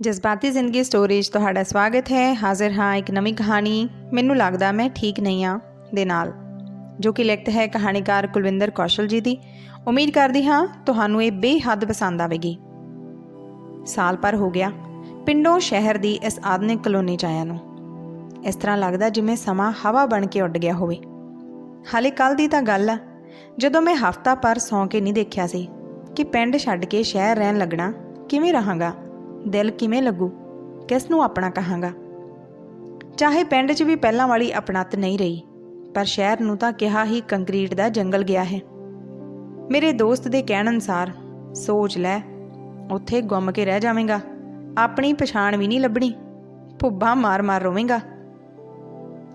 ਜਜ਼ਬਾਤੀ ਜ਼ਿੰਦਗੀ ਸਟੋਰੀ 'ਚ ਤੁਹਾਡਾ ਸਵਾਗਤ ਹੈ। ਹਾਜ਼ਰ ਹਾਂ ਇੱਕ ਨਵੀਂ ਕਹਾਣੀ। ਮੈਨੂੰ ਲੱਗਦਾ ਮੈਂ ਠੀਕ ਨਹੀਂ ਆ ਦੇ ਨਾਲ, ਜੋ ਕਿ ਲਿਖਤ ਹੈ ਕਹਾਣੀਕਾਰ ਕੁਲਵਿੰਦਰ ਕੌਸ਼ਲ ਜੀ ਦੀ। ਉਮੀਦ ਕਰਦੀ ਹਾਂ ਤੁਹਾਨੂੰ ਇਹ ਬੇਹੱਦ ਪਸੰਦ ਆਵੇਗੀ। ਸਾਲ ਪਰ ਹੋ ਗਿਆ, ਪਿੰਡੋਂ ਸ਼ਹਿਰ ਦੀ ਇਸ ਆਧੁਨਿਕ ਕਲੋਨੀ 'ਚ ਆਇਆ ਨੂੰ। ਇਸ ਤਰ੍ਹਾਂ ਲੱਗਦਾ ਜਿਵੇਂ ਸਮਾਂ ਹਵਾ ਬਣ ਕੇ ਉੱਡ ਗਿਆ ਹੋਵੇ। ਹਾਲੇ ਕੱਲ ਦੀ ਤਾਂ ਗੱਲ ਆ, ਜਦੋਂ ਮੈਂ ਹਫਤਾ ਪਰ ਸੌਂ ਕੇ ਨਹੀਂ ਦੇਖਿਆ ਸੀ ਕਿ ਪਿੰਡ ਛੱਡ ਕੇ ਸ਼ਹਿਰ ਰਹਿਣ ਲੱਗਣਾ ਕਿਵੇਂ ਰਹਾਂਗਾ। ਦਿਲ ਕਿਵੇਂ ਲੱਗੂ? ਕਿਸ ਨੂੰ ਆਪਣਾ ਕਹਾਂਗਾ? ਚਾਹੇ ਪਿੰਡ 'ਚ ਵੀ ਪਹਿਲਾਂ ਵਾਲੀ ਆਪਣਤ ਨਹੀਂ ਰਹੀ, ਪਰ ਸ਼ਹਿਰ ਨੂੰ ਤਾਂ ਕਿਹਾ ਹੀ ਕੰਕਰੀਟ ਦਾ ਜੰਗਲ ਗਿਆ ਹੈ। ਮੇਰੇ ਦੋਸਤ ਦੇ ਕਹਿਣ ਅਨੁਸਾਰ, ਸੋਚ ਲੈ, ਉੱਥੇ ਗੁੰਮ ਕੇ ਰਹਿ ਜਾਵੇਂਗਾ। ਆਪਣੀ ਪਛਾਣ ਵੀ ਨਹੀਂ ਲੱਭਣੀ, ਭੁੱਬਾ ਮਾਰ-ਮਾਰ ਰੋਵੇਂਗਾ।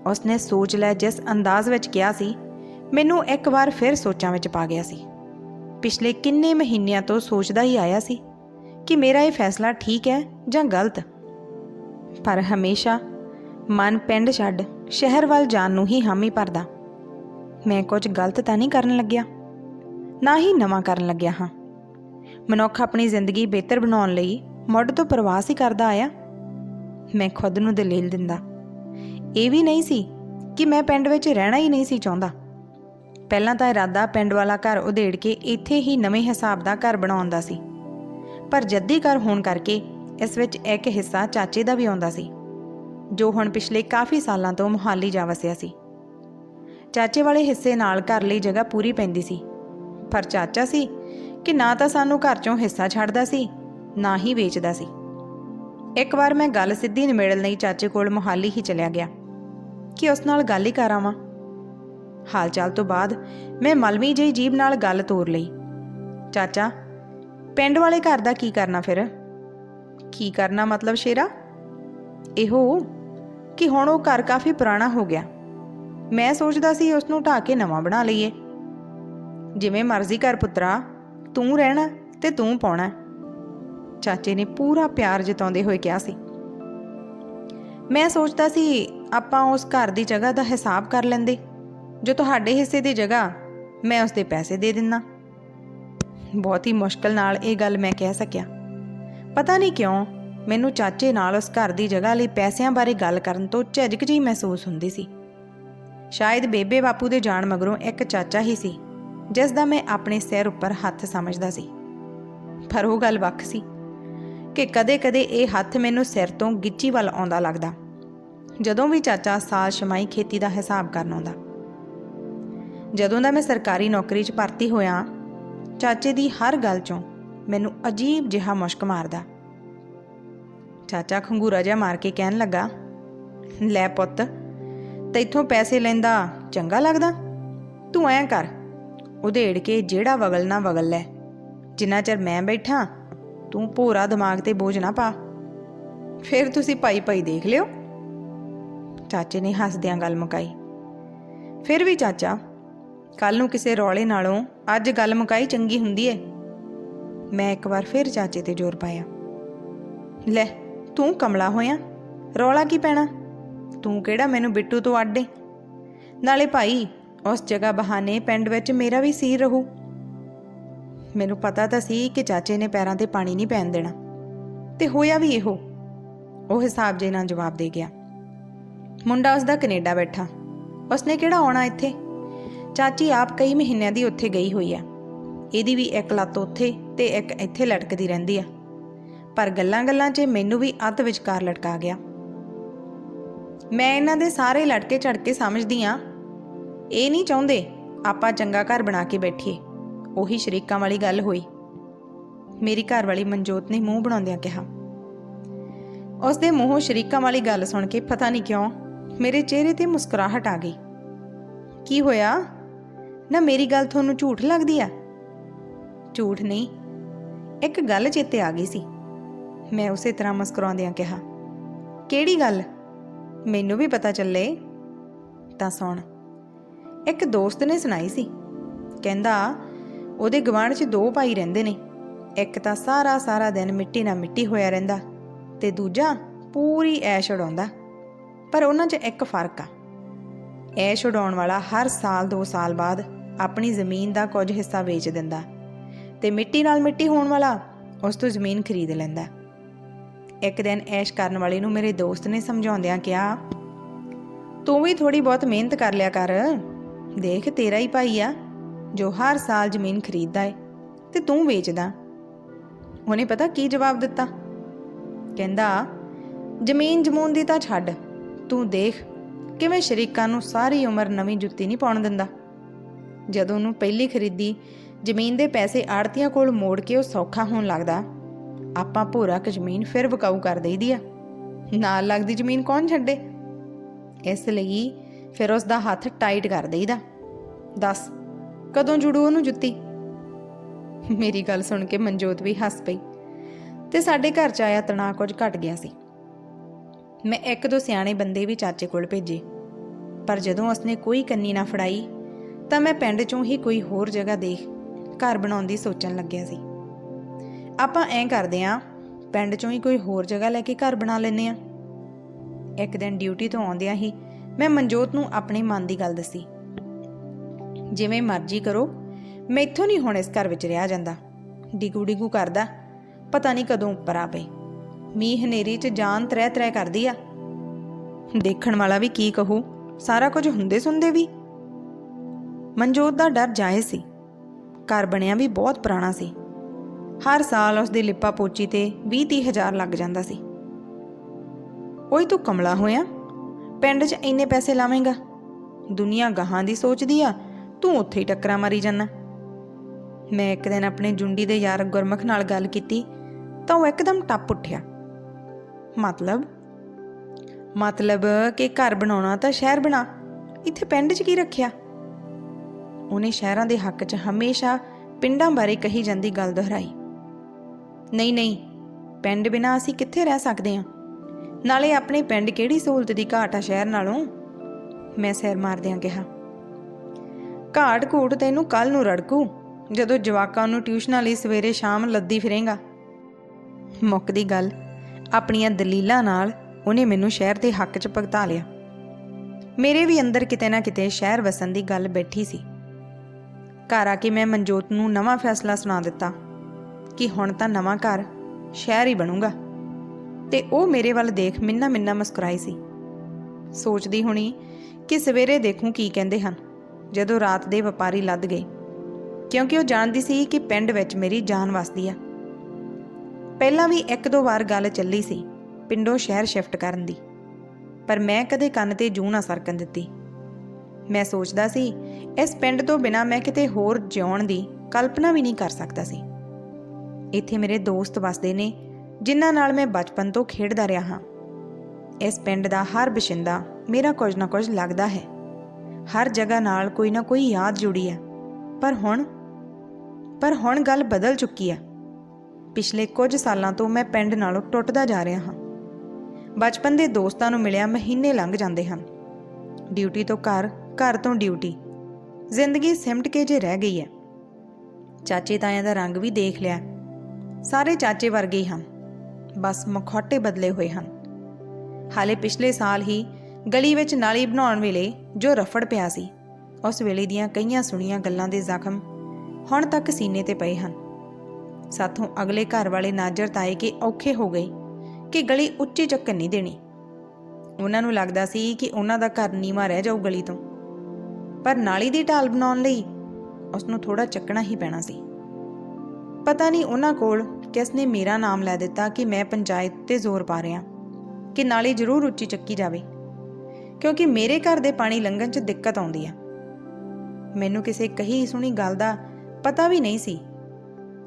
ਉਸਨੇ ਸੋਚ ਲੈ ਜਿਸ ਅੰਦਾਜ਼ ਵਿੱਚ ਕਿਹਾ ਸੀ, ਮੈਨੂੰ ਇੱਕ ਵਾਰ ਫਿਰ ਸੋਚਾਂ ਵਿੱਚ ਪਾ ਗਿਆ ਸੀ। ਪਿਛਲੇ ਕਿੰਨੇ ਮਹੀਨਿਆਂ ਤੋਂ ਸੋਚਦਾ ਹੀ ਆਇਆ ਸੀ ਕਿ ਮੇਰਾ ਇਹ ਫੈਸਲਾ ਠੀਕ ਹੈ ਜਾਂ ਗਲਤ? ਪਰ ਹਮੇਸ਼ਾ ਮਨ ਪਿੰਡ ਛੱਡ ਸ਼ਹਿਰ ਵੱਲ ਜਾਣ ਨੂੰ ਹੀ ਹਾਮੀ ਭਰਦਾ। ਮੈਂ ਕੁਝ ਗਲਤ ਤਾਂ ਨਹੀਂ ਕਰਨ ਲੱਗਿਆ, ਨਾ ਹੀ ਨਵਾਂ ਕਰਨ ਲੱਗਿਆ ਹਾਂ। ਮਨੁੱਖ ਆਪਣੀ ਜ਼ਿੰਦਗੀ ਬਿਹਤਰ ਬਣਾਉਣ ਲਈ ਮੁੱਢ ਤੋਂ ਪ੍ਰਵਾਸ ਹੀ ਕਰਦਾ ਆਇਆ। ਮੈਂ ਖੁਦ ਨੂੰ ਦਲੀਲ ਦਿੰਦਾ। ਇਹ ਵੀ ਨਹੀਂ ਸੀ ਕਿ ਮੈਂ ਪਿੰਡ ਵਿੱਚ ਰਹਿਣਾ ਹੀ ਨਹੀਂ ਸੀ ਚਾਹੁੰਦਾ। ਪਹਿਲਾਂ ਤਾਂ ਇਰਾਦਾ ਪਿੰਡ ਵਾਲਾ ਘਰ ਉਧੇੜ ਕੇ ਇੱਥੇ ਹੀ ਨਵੇਂ ਹਿਸਾਬ ਦਾ ਘਰ ਬਣਾਉਣ ਦਾ ਸੀ। ਪਰ ਜੱਦੀ ਘਰ ਹੋਣ ਕਰਕੇ ਇਸ ਵਿੱਚ ਇੱਕ ਹਿੱਸਾ ਚਾਚੇ ਦਾ ਵੀ ਆਉਂਦਾ ਸੀ, ਜੋ ਹੁਣ ਪਿਛਲੇ ਕਾਫੀ ਸਾਲਾਂ ਤੋਂ ਮੁਹਾਲੀ ਜਾ ਵਸਿਆ ਸੀ। ਚਾਚੇ ਵਾਲੇ ਹਿੱਸੇ ਨਾਲ ਘਰ ਲਈ ਜਗ੍ਹਾ ਪੂਰੀ ਪੈਂਦੀ ਸੀ, ਪਰ ਚਾਚਾ ਸੀ ਕਿ ਨਾ ਤਾਂ ਸਾਨੂੰ ਘਰ ਚੋਂ ਹਿੱਸਾ ਛੱਡਦਾ ਸੀ, ਨਾ ਹੀ ਵੇਚਦਾ ਸੀ। ਇੱਕ ਵਾਰ ਮੈਂ ਗੱਲ ਸਿੱਧੀ ਨਿਮੇੜਨ ਲਈ ਚਾਚੇ ਕੋਲ ਮੁਹਾਲੀ ਹੀ ਚਲਿਆ ਗਿਆ, ਕਿ ਉਸ ਨਾਲ ਗੱਲ ਹੀ ਕਰਾਵਾਂ ਹਾਲ ਚਾਲ ਤੋਂ ਬਾਅਦ ਮੈਂ ਮਲਵੀ ਜਿਹੀ ਜੀਬ ਨਾਲ ਗੱਲ ਤੋਰ ਲਈ। ਚਾਚਾ ਪਿੰਡ ਵਾਲੇ ਘਰ ਦਾ ਕੀ ਕਰਨਾ ਫਿਰ? ਕੀ ਕਰਨਾ ਮਤਲਬ ਸ਼ੇਰਾ? ਇਹੋ ਕਿ ਹੁਣ ਉਹ ਘਰ ਕਾਫੀ ਪੁਰਾਣਾ ਹੋ ਗਿਆ। ਮੈਂ ਸੋਚਦਾ ਸੀ ਉਸ ਨੂੰ ਢਾ ਕੇ ਨਵਾਂ ਬਣਾ ਲਈਏ। ਜਿਵੇਂ ਮਰਜ਼ੀ ਕਰ ਪੁੱਤਰਾ, ਤੂੰ ਰਹਿਣਾ ਤੇ ਤੂੰ ਪਾਉਣਾ। ਚਾਚੇ ਨੇ ਪੂਰਾ ਪਿਆਰ ਜਤਾਉਂਦੇ ਹੋਏ ਕਿਹਾ ਸੀ। ਮੈਂ ਸੋਚਦਾ ਸੀ ਆਪਾਂ ਉਸ ਘਰ ਦੀ ਜਗ੍ਹਾ ਦਾ ਹਿਸਾਬ ਕਰ ਲੈਂਦੇ। ਜੋ ਤੁਹਾਡੇ ਹਿੱਸੇ ਦੀ ਜਗ੍ਹਾ, ਮੈਂ ਉਸ ਦੇ ਪੈਸੇ ਦੇ ਦਿੰਨਾ ਬਹੁਤ ਹੀ ਮੁਸ਼ਕਲ ਨਾਲ ਇਹ ਗੱਲ ਮੈਂ ਕਹਿ ਸਕਿਆ। ਪਤਾ ਨਹੀਂ ਕਿਉਂ, ਮੈਨੂੰ ਚਾਚੇ ਨਾਲ ਉਸ ਘਰ ਦੀ ਜਗ੍ਹਾ ਲਈ ਪੈਸਿਆਂ ਬਾਰੇ ਗੱਲ ਕਰਨ ਤੋਂ ਝਿਜਕ ਜਿਹੀ ਮਹਿਸੂਸ ਹੁੰਦੀ ਸੀ। ਸ਼ਾਇਦ ਬੇਬੇ ਬਾਪੂ ਦੇ ਜਾਣ ਮਗਰੋਂ ਇੱਕ ਚਾਚਾ ਹੀ ਸੀ, ਜਿਸ ਦਾ ਮੈਂ ਆਪਣੇ ਸਿਰ ਉੱਪਰ ਹੱਥ ਸਮਝਦਾ ਸੀ। ਪਰ ਉਹ ਗੱਲ ਵੱਖ ਸੀ ਕਿ ਕਦੇ-ਕਦੇ ਇਹ ਹੱਥ ਮੈਨੂੰ ਸਿਰ ਤੋਂ ਗਿੱਚੀ ਵੱਲ ਆਉਂਦਾ ਲੱਗਦਾ, ਜਦੋਂ ਵੀ ਚਾਚਾ ਸਾਲ ਛਮਾਈ ਖੇਤੀ ਦਾ ਹਿਸਾਬ ਕਰਨ ਆਉਂਦਾ। ਜਦੋਂ ਦਾ ਮੈਂ ਸਰਕਾਰੀ ਨੌਕਰੀ 'ਚ ਭਰਤੀ ਹੋਇਆ ਚਾਚੇ ਦੀ ਹਰ ਗੱਲ 'ਚੋਂ ਮੈਨੂੰ ਅਜੀਬ ਜਿਹਾ ਮੁਸ਼ਕ ਮਾਰਦਾ। ਚਾਚਾ ਖੰਗੂਰਾ ਜਿਹਾ ਮਾਰ ਕੇ ਕਹਿਣ ਲੱਗਾ, ਲੈ ਪੁੱਤ, ਤੈਥੋਂ ਪੈਸੇ ਲੈਂਦਾ ਚੰਗਾ ਲੱਗਦਾ। ਤੂੰ ਐਂ ਕਰ, ਉਧੇੜ ਕੇ ਜਿਹੜਾ ਵਗਲ ਨਾ ਵਗਲ ਲੈ। ਜਿੰਨਾ ਚਿਰ ਮੈਂ ਬੈਠਾ, ਤੂੰ ਭੋਰਾ ਦਿਮਾਗ ਤੇ ਬੋਝ ਨਾ ਪਾ। ਫਿਰ ਤੁਸੀਂ ਪਾਈ ਪਾਈ ਦੇਖ ਲਿਓ। ਚਾਚੇ ਨੇ ਹੱਸਦਿਆਂ ਗੱਲ ਮੁਕਾਈ। ਫਿਰ ਵੀ ਚਾਚਾ ਕੱਲ ਨੂੰ ਕਿਸੇ ਰੌਲੇ ਨਾਲੋਂ ਅੱਜ ਗੱਲ ਮੁਕਾਈ ਚੰਗੀ ਹੁੰਦੀ ਏ। ਮੈਂ ਇੱਕ ਵਾਰ ਫਿਰ ਚਾਚੇ ਤੇ ਜ਼ੋਰ ਪਾਇਆ। ਲੈ, ਤੂੰ ਕਮਲਾ ਹੋਇਆ, ਰੌਲਾ ਕੀ ਪੈਣਾ? ਤੂੰ ਕਿਹੜਾ ਮੈਨੂੰ ਬਿੱਟੂ ਤੋਂ ਅੱਡੇ ਨਾਲੇ ਭਾਈ, ਉਸ ਜਗ੍ਹਾ ਬਹਾਨੇ ਪਿੰਡ ਵਿੱਚ ਮੇਰਾ ਵੀ ਸੀਰ ਰਹੂ। ਮੈਨੂੰ ਪਤਾ ਤਾਂ ਸੀ ਕਿ ਚਾਚੇ ਨੇ ਪੈਰਾਂ ਤੇ ਪਾਣੀ ਨਹੀਂ ਪੈਣ ਦੇਣਾ। ਤੇ ਹੋਇਆ ਵੀ ਇਹੋ। ਉਹ ਹਿਸਾਬ ਜੇ ਨਾਲ ਜਵਾਬ ਦੇ ਗਿਆ। ਮੁੰਡਾ ਉਸ ਦਾ ਕੈਨੇਡਾ ਬੈਠਾ। ਉਸਨੇ ਕਿਹੜਾ ਆਉਣਾ ਇੱਥੇ? ਚਾਚੀ ਆਪ ਕਈ ਮਹੀਨਿਆਂ ਦੀ ਉੱਥੇ ਗਈ ਹੋਈ ਆ। ਇਹਦੀ ਵੀ ਇੱਕ ਲੱਤ ਉੱਥੇ ਤੇ ਇੱਕ ਇੱਥੇ ਲਟਕਦੀ ਰਹਿੰਦੀ ਆ। ਪਰ ਗੱਲਾਂ-ਗੱਲਾਂ 'ਚ ਮੈਨੂੰ ਵੀ ਅੱਧ ਵਿਚਕਾਰ ਲਟਕਾ ਗਿਆ। ਮੈਂ ਇਹਨਾਂ ਦੇ ਸਾਰੇ ਲਟਕੇ ਝੜਕੇ ਸਮਝਦੀ ਆ। ਇਹ ਨਹੀਂ ਚਾਹੁੰਦੇ ਆਪਾਂ ਚੰਗਾ ਘਰ ਬਣਾ ਕੇ ਬੈਠੀਏ। ਉਹੀ ਸ਼ਰੀਕਾਂ ਵਾਲੀ ਗੱਲ ਹੋਈ। ਮੇਰੀ ਘਰ ਵਾਲੀ ਮਨਜੋਤ ਨੇ ਮੂੰਹ ਬਣਾਉਂਦਿਆਂ ਕਿਹਾ। ਉਸ ਦੇ ਮੂੰਹੋਂ ਸ਼ਰੀਕਾਂ ਵਾਲੀ ਗੱਲ ਸੁਣ ਕੇ ਪਤਾ ਨਹੀਂ ਕਿਉਂ ਮੇਰੇ ਚਿਹਰੇ ਤੇ ਮੁਸਕਰਾਹਟ ਆ ਗਈ। ਕੀ ਹੋਇਆ? ਨਾ ਮੇਰੀ ਗੱਲ ਤੁਹਾਨੂੰ ਝੂਠ ਲੱਗਦੀ ਆ? ਝੂਠ ਨਹੀਂ, ਇੱਕ ਗੱਲ ਚੇਤੇ ਆ ਗਈ ਸੀ। ਮੈਂ ਉਸੇ ਤਰ੍ਹਾਂ ਮੁਸਕਰਾਉਂਦਿਆਂ ਕਿਹਾ, ਕਿਹੜੀ ਗੱਲ? ਮੈਨੂੰ ਵੀ ਪਤਾ ਚੱਲੇ। ਤਾਂ ਸੁਣ। ਇੱਕ ਦੋਸਤ ਨੇ ਸੁਣਾਈ ਸੀ। ਕਹਿੰਦਾ, ਉਹਦੇ ਗਵਾਂਢ 'ਚ ਦੋ ਭਾਈ ਰਹਿੰਦੇ ਨੇ। ਇੱਕ ਤਾਂ ਸਾਰਾ ਸਾਰਾ ਦਿਨ ਮਿੱਟੀ ਨਾਲ ਮਿੱਟੀ ਹੋਇਆ ਰਹਿੰਦਾ ਤੇ ਦੂਜਾ ਪੂਰੀ ਐਸ਼ ਉਡਾਉਂਦਾ। ਪਰ ਉਹਨਾਂ 'ਚ ਇੱਕ ਫ਼ਰਕ ਆ। ਐਸ਼ ਉਡਾਉਣ ਵਾਲਾ ਹਰ ਸਾਲ 2 ਸਾਲ ਬਾਅਦ ਆਪਣੀ ਜ਼ਮੀਨ ਦਾ ਕੁਝ ਹਿੱਸਾ ਵੇਚ ਦਿੰਦਾ ਤੇ ਮਿੱਟੀ ਨਾਲ ਮਿੱਟੀ ਹੋਣ ਵਾਲਾ ਉਸ ਤੋਂ ਜ਼ਮੀਨ ਖਰੀਦ ਲੈਂਦਾ। ਇੱਕ ਦਿਨ ਐਸ਼ ਕਰਨ ਵਾਲੇ ਨੂੰ ਮੇਰੇ ਦੋਸਤ ਨੇ ਸਮਝਾਉਂਦਿਆਂ ਕਿਹਾ, ਤੂੰ ਵੀ ਥੋੜੀ ਬਹੁਤ ਮਿਹਨਤ ਕਰ ਲਿਆ ਕਰ। ਦੇਖ ਤੇਰਾ ਹੀ ਭਾਈ ਆ, ਜੋ ਹਰ ਸਾਲ ਜ਼ਮੀਨ ਖਰੀਦਦਾ ਏ ਤੇ ਤੂੰ ਵੇਚਦਾ। ਉਹਨੇ ਪਤਾ ਕੀ ਜਵਾਬ ਦਿੱਤਾ? ਕਹਿੰਦਾ, ਜ਼ਮੀਨ ਜਮੂਨ ਦੀ ਤਾਂ ਛੱਡ। ਤੂੰ ਦੇਖ ਕਿਵੇਂ ਸ਼ਰੀਕਾਂ ਨੂੰ ਸਾਰੀ ਉਮਰ ਨਵੀਂ ਜੁੱਤੀ ਨਹੀਂ ਪਾਉਣ ਦਿੰਦਾ। ਜਦੋਂ ਉਹਨੂੰ ਪਹਿਲੀ ਖਰੀਦੀ, ਜ਼ਮੀਨ ਦੇ ਪੈਸੇ ਆੜਤੀਆਂ ਕੋਲ ਮੋੜ ਕੇ ਉਹ ਸੌਖਾ ਹੋਣ ਲੱਗਦਾ। ਆਪਾਂ ਭੋਰਾ ਕੁ ਜ਼ਮੀਨ ਫਿਰ ਵਿਕਾਊ ਕਰ ਦੇਈਦੀ ਆ। ਨਾਲ ਲੱਗਦੀ ਜ਼ਮੀਨ ਕੌਣ ਛੱਡੇ? ਇਸ ਲਈ ਫਿਰ ਉਸ ਦਾ ਹੱਥ ਟਾਈਟ ਕਰ ਦੇਈਦਾ। ਦੱਸ, ਕਦੋਂ ਜੁੜੂ ਉਹਨੂੰ ਜੁੱਤੀ? ਮੇਰੀ ਗੱਲ ਸੁਣ ਕੇ ਮਨਜੋਤ ਵੀ ਹੱਸ ਪਈ ਤੇ ਸਾਡੇ ਘਰ ਚ ਆਇਆ ਤਣਾਅ ਕੁਝ ਘਟ ਗਿਆ ਸੀ। ਮੈਂ ਇੱਕ ਦੋ ਸਿਆਣੇ ਬੰਦੇ ਵੀ ਚਾਚੇ ਕੋਲ ਭੇਜੇ, ਪਰ ਜਦੋਂ ਉਸਨੇ ਕੋਈ ਕੰਨੀ ਨਾ ਫੜਾਈ ਤਾਂ ਮੈਂ ਪਿੰਡ ਚੋਂ ਹੀ ਕੋਈ ਹੋਰ ਜਗ੍ਹਾ ਦੇਖ ਘਰ ਬਣਾਉਣ ਦੀ ਸੋਚਣ ਲੱਗਿਆ ਸੀ। ਆਪਾਂ ਐਂ ਕਰਦੇ ਆਂ, ਪਿੰਡ ਚੋਂ ਹੀ ਕੋਈ ਹੋਰ ਜਗ੍ਹਾ ਲੈ ਕੇ ਘਰ ਬਣਾ ਲੈਨੇ ਆ। ਇੱਕ ਦਿਨ ਡਿਊਟੀ ਤੋਂ ਆਉਂਦਿਆਂ ਹੀ ਮੈਂ ਮਨਜੋਤ ਨੂੰ ਆਪਣੇ ਮਨ ਦੀ ਗੱਲ ਦੱਸੀ। ਜਿਵੇਂ ਮਰਜ਼ੀ ਕਰੋ ਮੈਥੋਂ ਨਹੀਂ ਹੁਣ ਇਸ ਘਰ ਵਿੱਚ ਰਿਹਾ ਜਾਂਦਾ। ਡਿਗੂ ਡਿਗੂ ਕਰਦਾ, ਪਤਾ ਨਹੀਂ ਕਦੋਂ ਉੱਪਰ ਆ ਪਏ। ਮੀਂਹ ਹਨੇਰੀ 'ਚ ਜਾਨ ਤਰੈ ਤਰੈ ਕਰਦੀ ਆ। ਦੇਖਣ ਵਾਲਾ ਵੀ ਕੀ ਕਹੂ, ਸਾਰਾ ਕੁਝ ਹੁੰਦੇ ਸੁਣਦੇ ਵੀ। ਮਨਜੋਤ ਦਾ ਡਰ ਜਾਇਜ਼ ਸੀ। ਘਰ ਬਣਿਆ ਵੀ ਬਹੁਤ ਪੁਰਾਣਾ ਸੀ। ਹਰ ਸਾਲ ਉਸ ਦੀ ਲਿਪਾ ਪੋਚੀ ਤੇ 20 ਹਜ਼ਾਰ ਲੱਗ ਜਾਂਦਾ ਸੀ। ਓਏ ਤੂੰ ਕਮਲਾ ਹੋਇਆ? ਪਿੰਡ 'ਚ ਇੰਨੇ ਪੈਸੇ ਲਾਵੇਂਗਾ? ਦੁਨੀਆ ਗਾਹਾਂ ਦੀ ਸੋਚਦੀ ਆ, ਤੂੰ ਉੱਥੇ ਹੀ ਟੱਕਰਾਂ ਮਾਰੀ ਜਾਂਦਾ। ਮੈਂ ਇੱਕ ਦਿਨ ਆਪਣੇ ਜੁੰਡੀ ਦੇ ਯਾਰ ਗੁਰਮਖ ਨਾਲ ਗੱਲ ਕੀਤੀ, ਤਾਂ ਉਹ ਇੱਕਦਮ ਟੱਪ ਉੱਠਿਆ। ਮਤਲਬ? ਮਤਲਬ ਕਿ ਘਰ ਬਣਾਉਣਾ ਤਾਂ ਸ਼ਹਿਰ ਬਣਾ, ਇੱਥੇ ਪਿੰਡ 'ਚ ਕੀ ਰੱਖਿਆ? ਉਹਨੇ ਸ਼ਹਿਰਾਂ ਦੇ ਹੱਕ 'ਚ ਹਮੇਸ਼ਾ ਪਿੰਡਾਂ ਬਾਰੇ ਕਹੀ ਜਾਂਦੀ ਗੱਲ ਦੁਹਰਾਈ। ਨਹੀਂ ਨਹੀਂ, ਪਿੰਡ ਬਿਨਾ ਅਸੀਂ ਕਿੱਥੇ ਰਹਿ ਸਕਦੇ ਹਾਂ? ਨਾਲੇ ਆਪਣੇ ਪਿੰਡ ਕਿਹੜੀ ਸਹੂਲਤ ਦੀ ਘਾਟ ਆ ਸ਼ਹਿਰ ਨਾਲੋਂ? ਮੈਂ ਸਿਰ ਮਾਰਦਿਆਂ ਕਿਹਾ। ਘਾਟ ਘੂਟ ਤੈਨੂੰ ਕੱਲ ਨੂੰ ਰੜਕੂ, ਜਦੋਂ ਜਵਾਕਾਂ ਨੂੰ ਟਿਊਸ਼ਨਾਂ ਲਈ ਸਵੇਰੇ ਸ਼ਾਮ ਲੱਦੀ ਫਿਰੇਗਾ। ਮੁੱਕਦੀ ਗੱਲ ਆਪਣੀਆਂ ਦਲੀਲਾਂ ਨਾਲ ਉਹਨੇ ਮੈਨੂੰ ਸ਼ਹਿਰ ਦੇ ਹੱਕ 'ਚ ਭਗਤਾ ਲਿਆ। ਮੇਰੇ ਵੀ ਅੰਦਰ ਕਿਤੇ ਨਾ ਕਿਤੇ ਸ਼ਹਿਰ ਵਸਣ ਦੀ ਗੱਲ ਬੈਠੀ ਸੀ। ਘਰ ਆ ਕੇ ਮੈਂ ਮਨਜੋਤ ਨੂੰ ਨਵਾਂ ਫੈਸਲਾ ਸੁਣਾ ਦਿੱਤਾ ਕਿ ਹੁਣ ਤਾਂ ਨਵਾਂ ਘਰ ਸ਼ਹਿਰ ਹੀ ਬਣੂਗਾ। ਤੇ ਉਹ ਮੇਰੇ ਵੱਲ ਦੇਖ ਮਿੰਨਾ ਮਿੰਨਾ ਮੁਸਕਰਾਈ ਸੀ। ਸੋਚਦੀ ਹੁਣੀ ਕਿ ਸਵੇਰੇ ਦੇਖੂੰ ਕੀ ਕਹਿੰਦੇ ਹਨ, ਜਦੋਂ ਰਾਤ ਦੇ ਵਪਾਰੀ ਲੱਦ ਗਏ। ਕਿਉਂਕਿ ਉਹ ਜਾਣਦੀ ਸੀ ਕਿ ਪਿੰਡ ਵਿੱਚ ਮੇਰੀ ਜਾਨ ਵਸਦੀ ਆ। ਪਹਿਲਾਂ ਵੀ ਇੱਕ ਦੋ ਵਾਰ ਗੱਲ ਚੱਲੀ ਸੀ ਪਿੰਡੋਂ ਸ਼ਹਿਰ ਸ਼ਿਫਟ ਕਰਨ ਦੀ। ਪਰ ਮੈਂ ਕਦੇ ਕੰਨ ਤੇ ਜੂੰ ਨਾ ਸਰਕਣ ਦਿੱਤੀ। ਮੈਂ ਸੋਚਦਾ ਸੀ, ਇਸ ਪਿੰਡ ਤੋਂ ਬਿਨਾ ਮੈਂ ਕਿਤੇ ਹੋਰ ਜਿਉਣ ਦੀ ਕਲਪਨਾ ਵੀ ਨਹੀਂ ਕਰ ਸਕਦਾ ਸੀ। ਇੱਥੇ ਮੇਰੇ ਦੋਸਤ ਵਸਦੇ ਨੇ, ਜਿਨ੍ਹਾਂ ਨਾਲ ਮੈਂ ਬਚਪਨ ਤੋਂ ਖੇਡਦਾ ਰਿਹਾ ਹਾਂ। ਇਸ ਪਿੰਡ ਦਾ ਹਰ ਬਸ਼ਿੰਦਾ ਮੇਰਾ ਕੁਝ ਨਾ ਕੁਝ ਲੱਗਦਾ ਹੈ। ਹਰ ਜਗ੍ਹਾ ਨਾਲ ਕੋਈ ਨਾ ਕੋਈ ਯਾਦ ਜੁੜੀ ਹੈ। ਪਰ ਹੁਣ ਪਰ ਹੁਣ ਗੱਲ ਬਦਲ ਚੁੱਕੀ ਹੈ। ਪਿਛਲੇ ਕੁਝ ਸਾਲਾਂ ਤੋਂ ਮੈਂ ਪਿੰਡ ਨਾਲੋਂ ਟੁੱਟਦਾ ਜਾ ਰਿਹਾ ਹਾਂ। ਬਚਪਨ ਦੇ ਦੋਸਤਾਂ ਨੂੰ ਮਿਲਿਆ ਮਹੀਨੇ ਲੰਘ ਜਾਂਦੇ ਹਨ। ਡਿਊਟੀ ਤੋਂ ਘਰ ਘਰ ਤੋਂ ਡਿਊਟੀ। ਜ਼ਿੰਦਗੀ ਸਿਮਟ ਕੇ ਜੇ ਰਹਿ ਗਈ ਹੈ। ਚਾਚੇ ਤਾਇਆਂ ਦਾ ਰੰਗ ਵੀ ਦੇਖ ਲਿਆ। ਸਾਰੇ ਚਾਚੇ ਵਰਗੇ ਹੀ ਹਨ। ਬਸ ਮਖੌਟੇ ਬਦਲੇ ਹੋਏ ਹਨ। ਹਾਲੇ ਪਿਛਲੇ ਸਾਲ ਹੀ ਗਲੀ ਵਿੱਚ ਨਾਲੀ ਬਣਾਉਣ ਵੇਲੇ ਜੋ ਰਫੜ ਪਿਆ ਸੀ, ਉਸ ਵੇਲੇ ਦੀਆਂ ਕਈਆਂ ਸੁਣੀਆਂ ਗੱਲਾਂ ਦੇ ਜ਼ਖਮ ਹੁਣ ਤੱਕ ਸੀਨੇ ਤੇ ਪਏ ਹਨ। ਸਾਥੋਂ ਅਗਲੇ ਘਰ ਵਾਲੇ ਨਾਜਰ ਤਾਏ ਕੇ ਔਖੇ ਹੋ ਗਏ ਕਿ ਗਲੀ ਉੱਚੀ ਚੱਕਣ ਨਹੀਂ ਦੇਣੀ। ਉਹਨਾਂ ਨੂੰ ਲੱਗਦਾ ਸੀ ਕਿ ਉਹਨਾਂ ਦਾ ਘਰ ਨੀਵਾ ਰਹਿ ਜਾਊ ਗਲੀ ਤੋਂ। ਪਰ ਨਾਲੀ ਦੀ ਢਾਲ ਬਣਾਉਣ ਲਈ ਉਸ ਨੂੰ ਥੋੜਾ ਚੱਕਣਾ ਹੀ ਪੈਣਾ ਸੀ। ਪਤਾ ਨਹੀਂ ਉਹਨਾਂ ਕੋਲ ਕਿਸ ਨੇ ਮੇਰਾ ਨਾਮ ਲੈ ਦਿੱਤਾ ਕਿ ਮੈਂ ਪੰਚਾਇਤ ਤੇ ਜ਼ੋਰ ਪਾ ਰਿਹਾ ਕਿ ਨਾਲੀ ਜ਼ਰੂਰ ਉੱਚੀ ਚੱਕੀ ਜਾਵੇ, ਕਿਉਂਕਿ ਮੇਰੇ ਘਰ ਦੇ ਪਾਣੀ ਲੰਘਣ 'ਚ ਦਿੱਕਤ ਆਉਂਦੀ ਆ। ਮੈਨੂੰ ਕਿਸੇ ਕਹੀ ਸੁਣੀ ਗੱਲ ਦਾ ਪਤਾ ਵੀ ਨਹੀਂ ਸੀ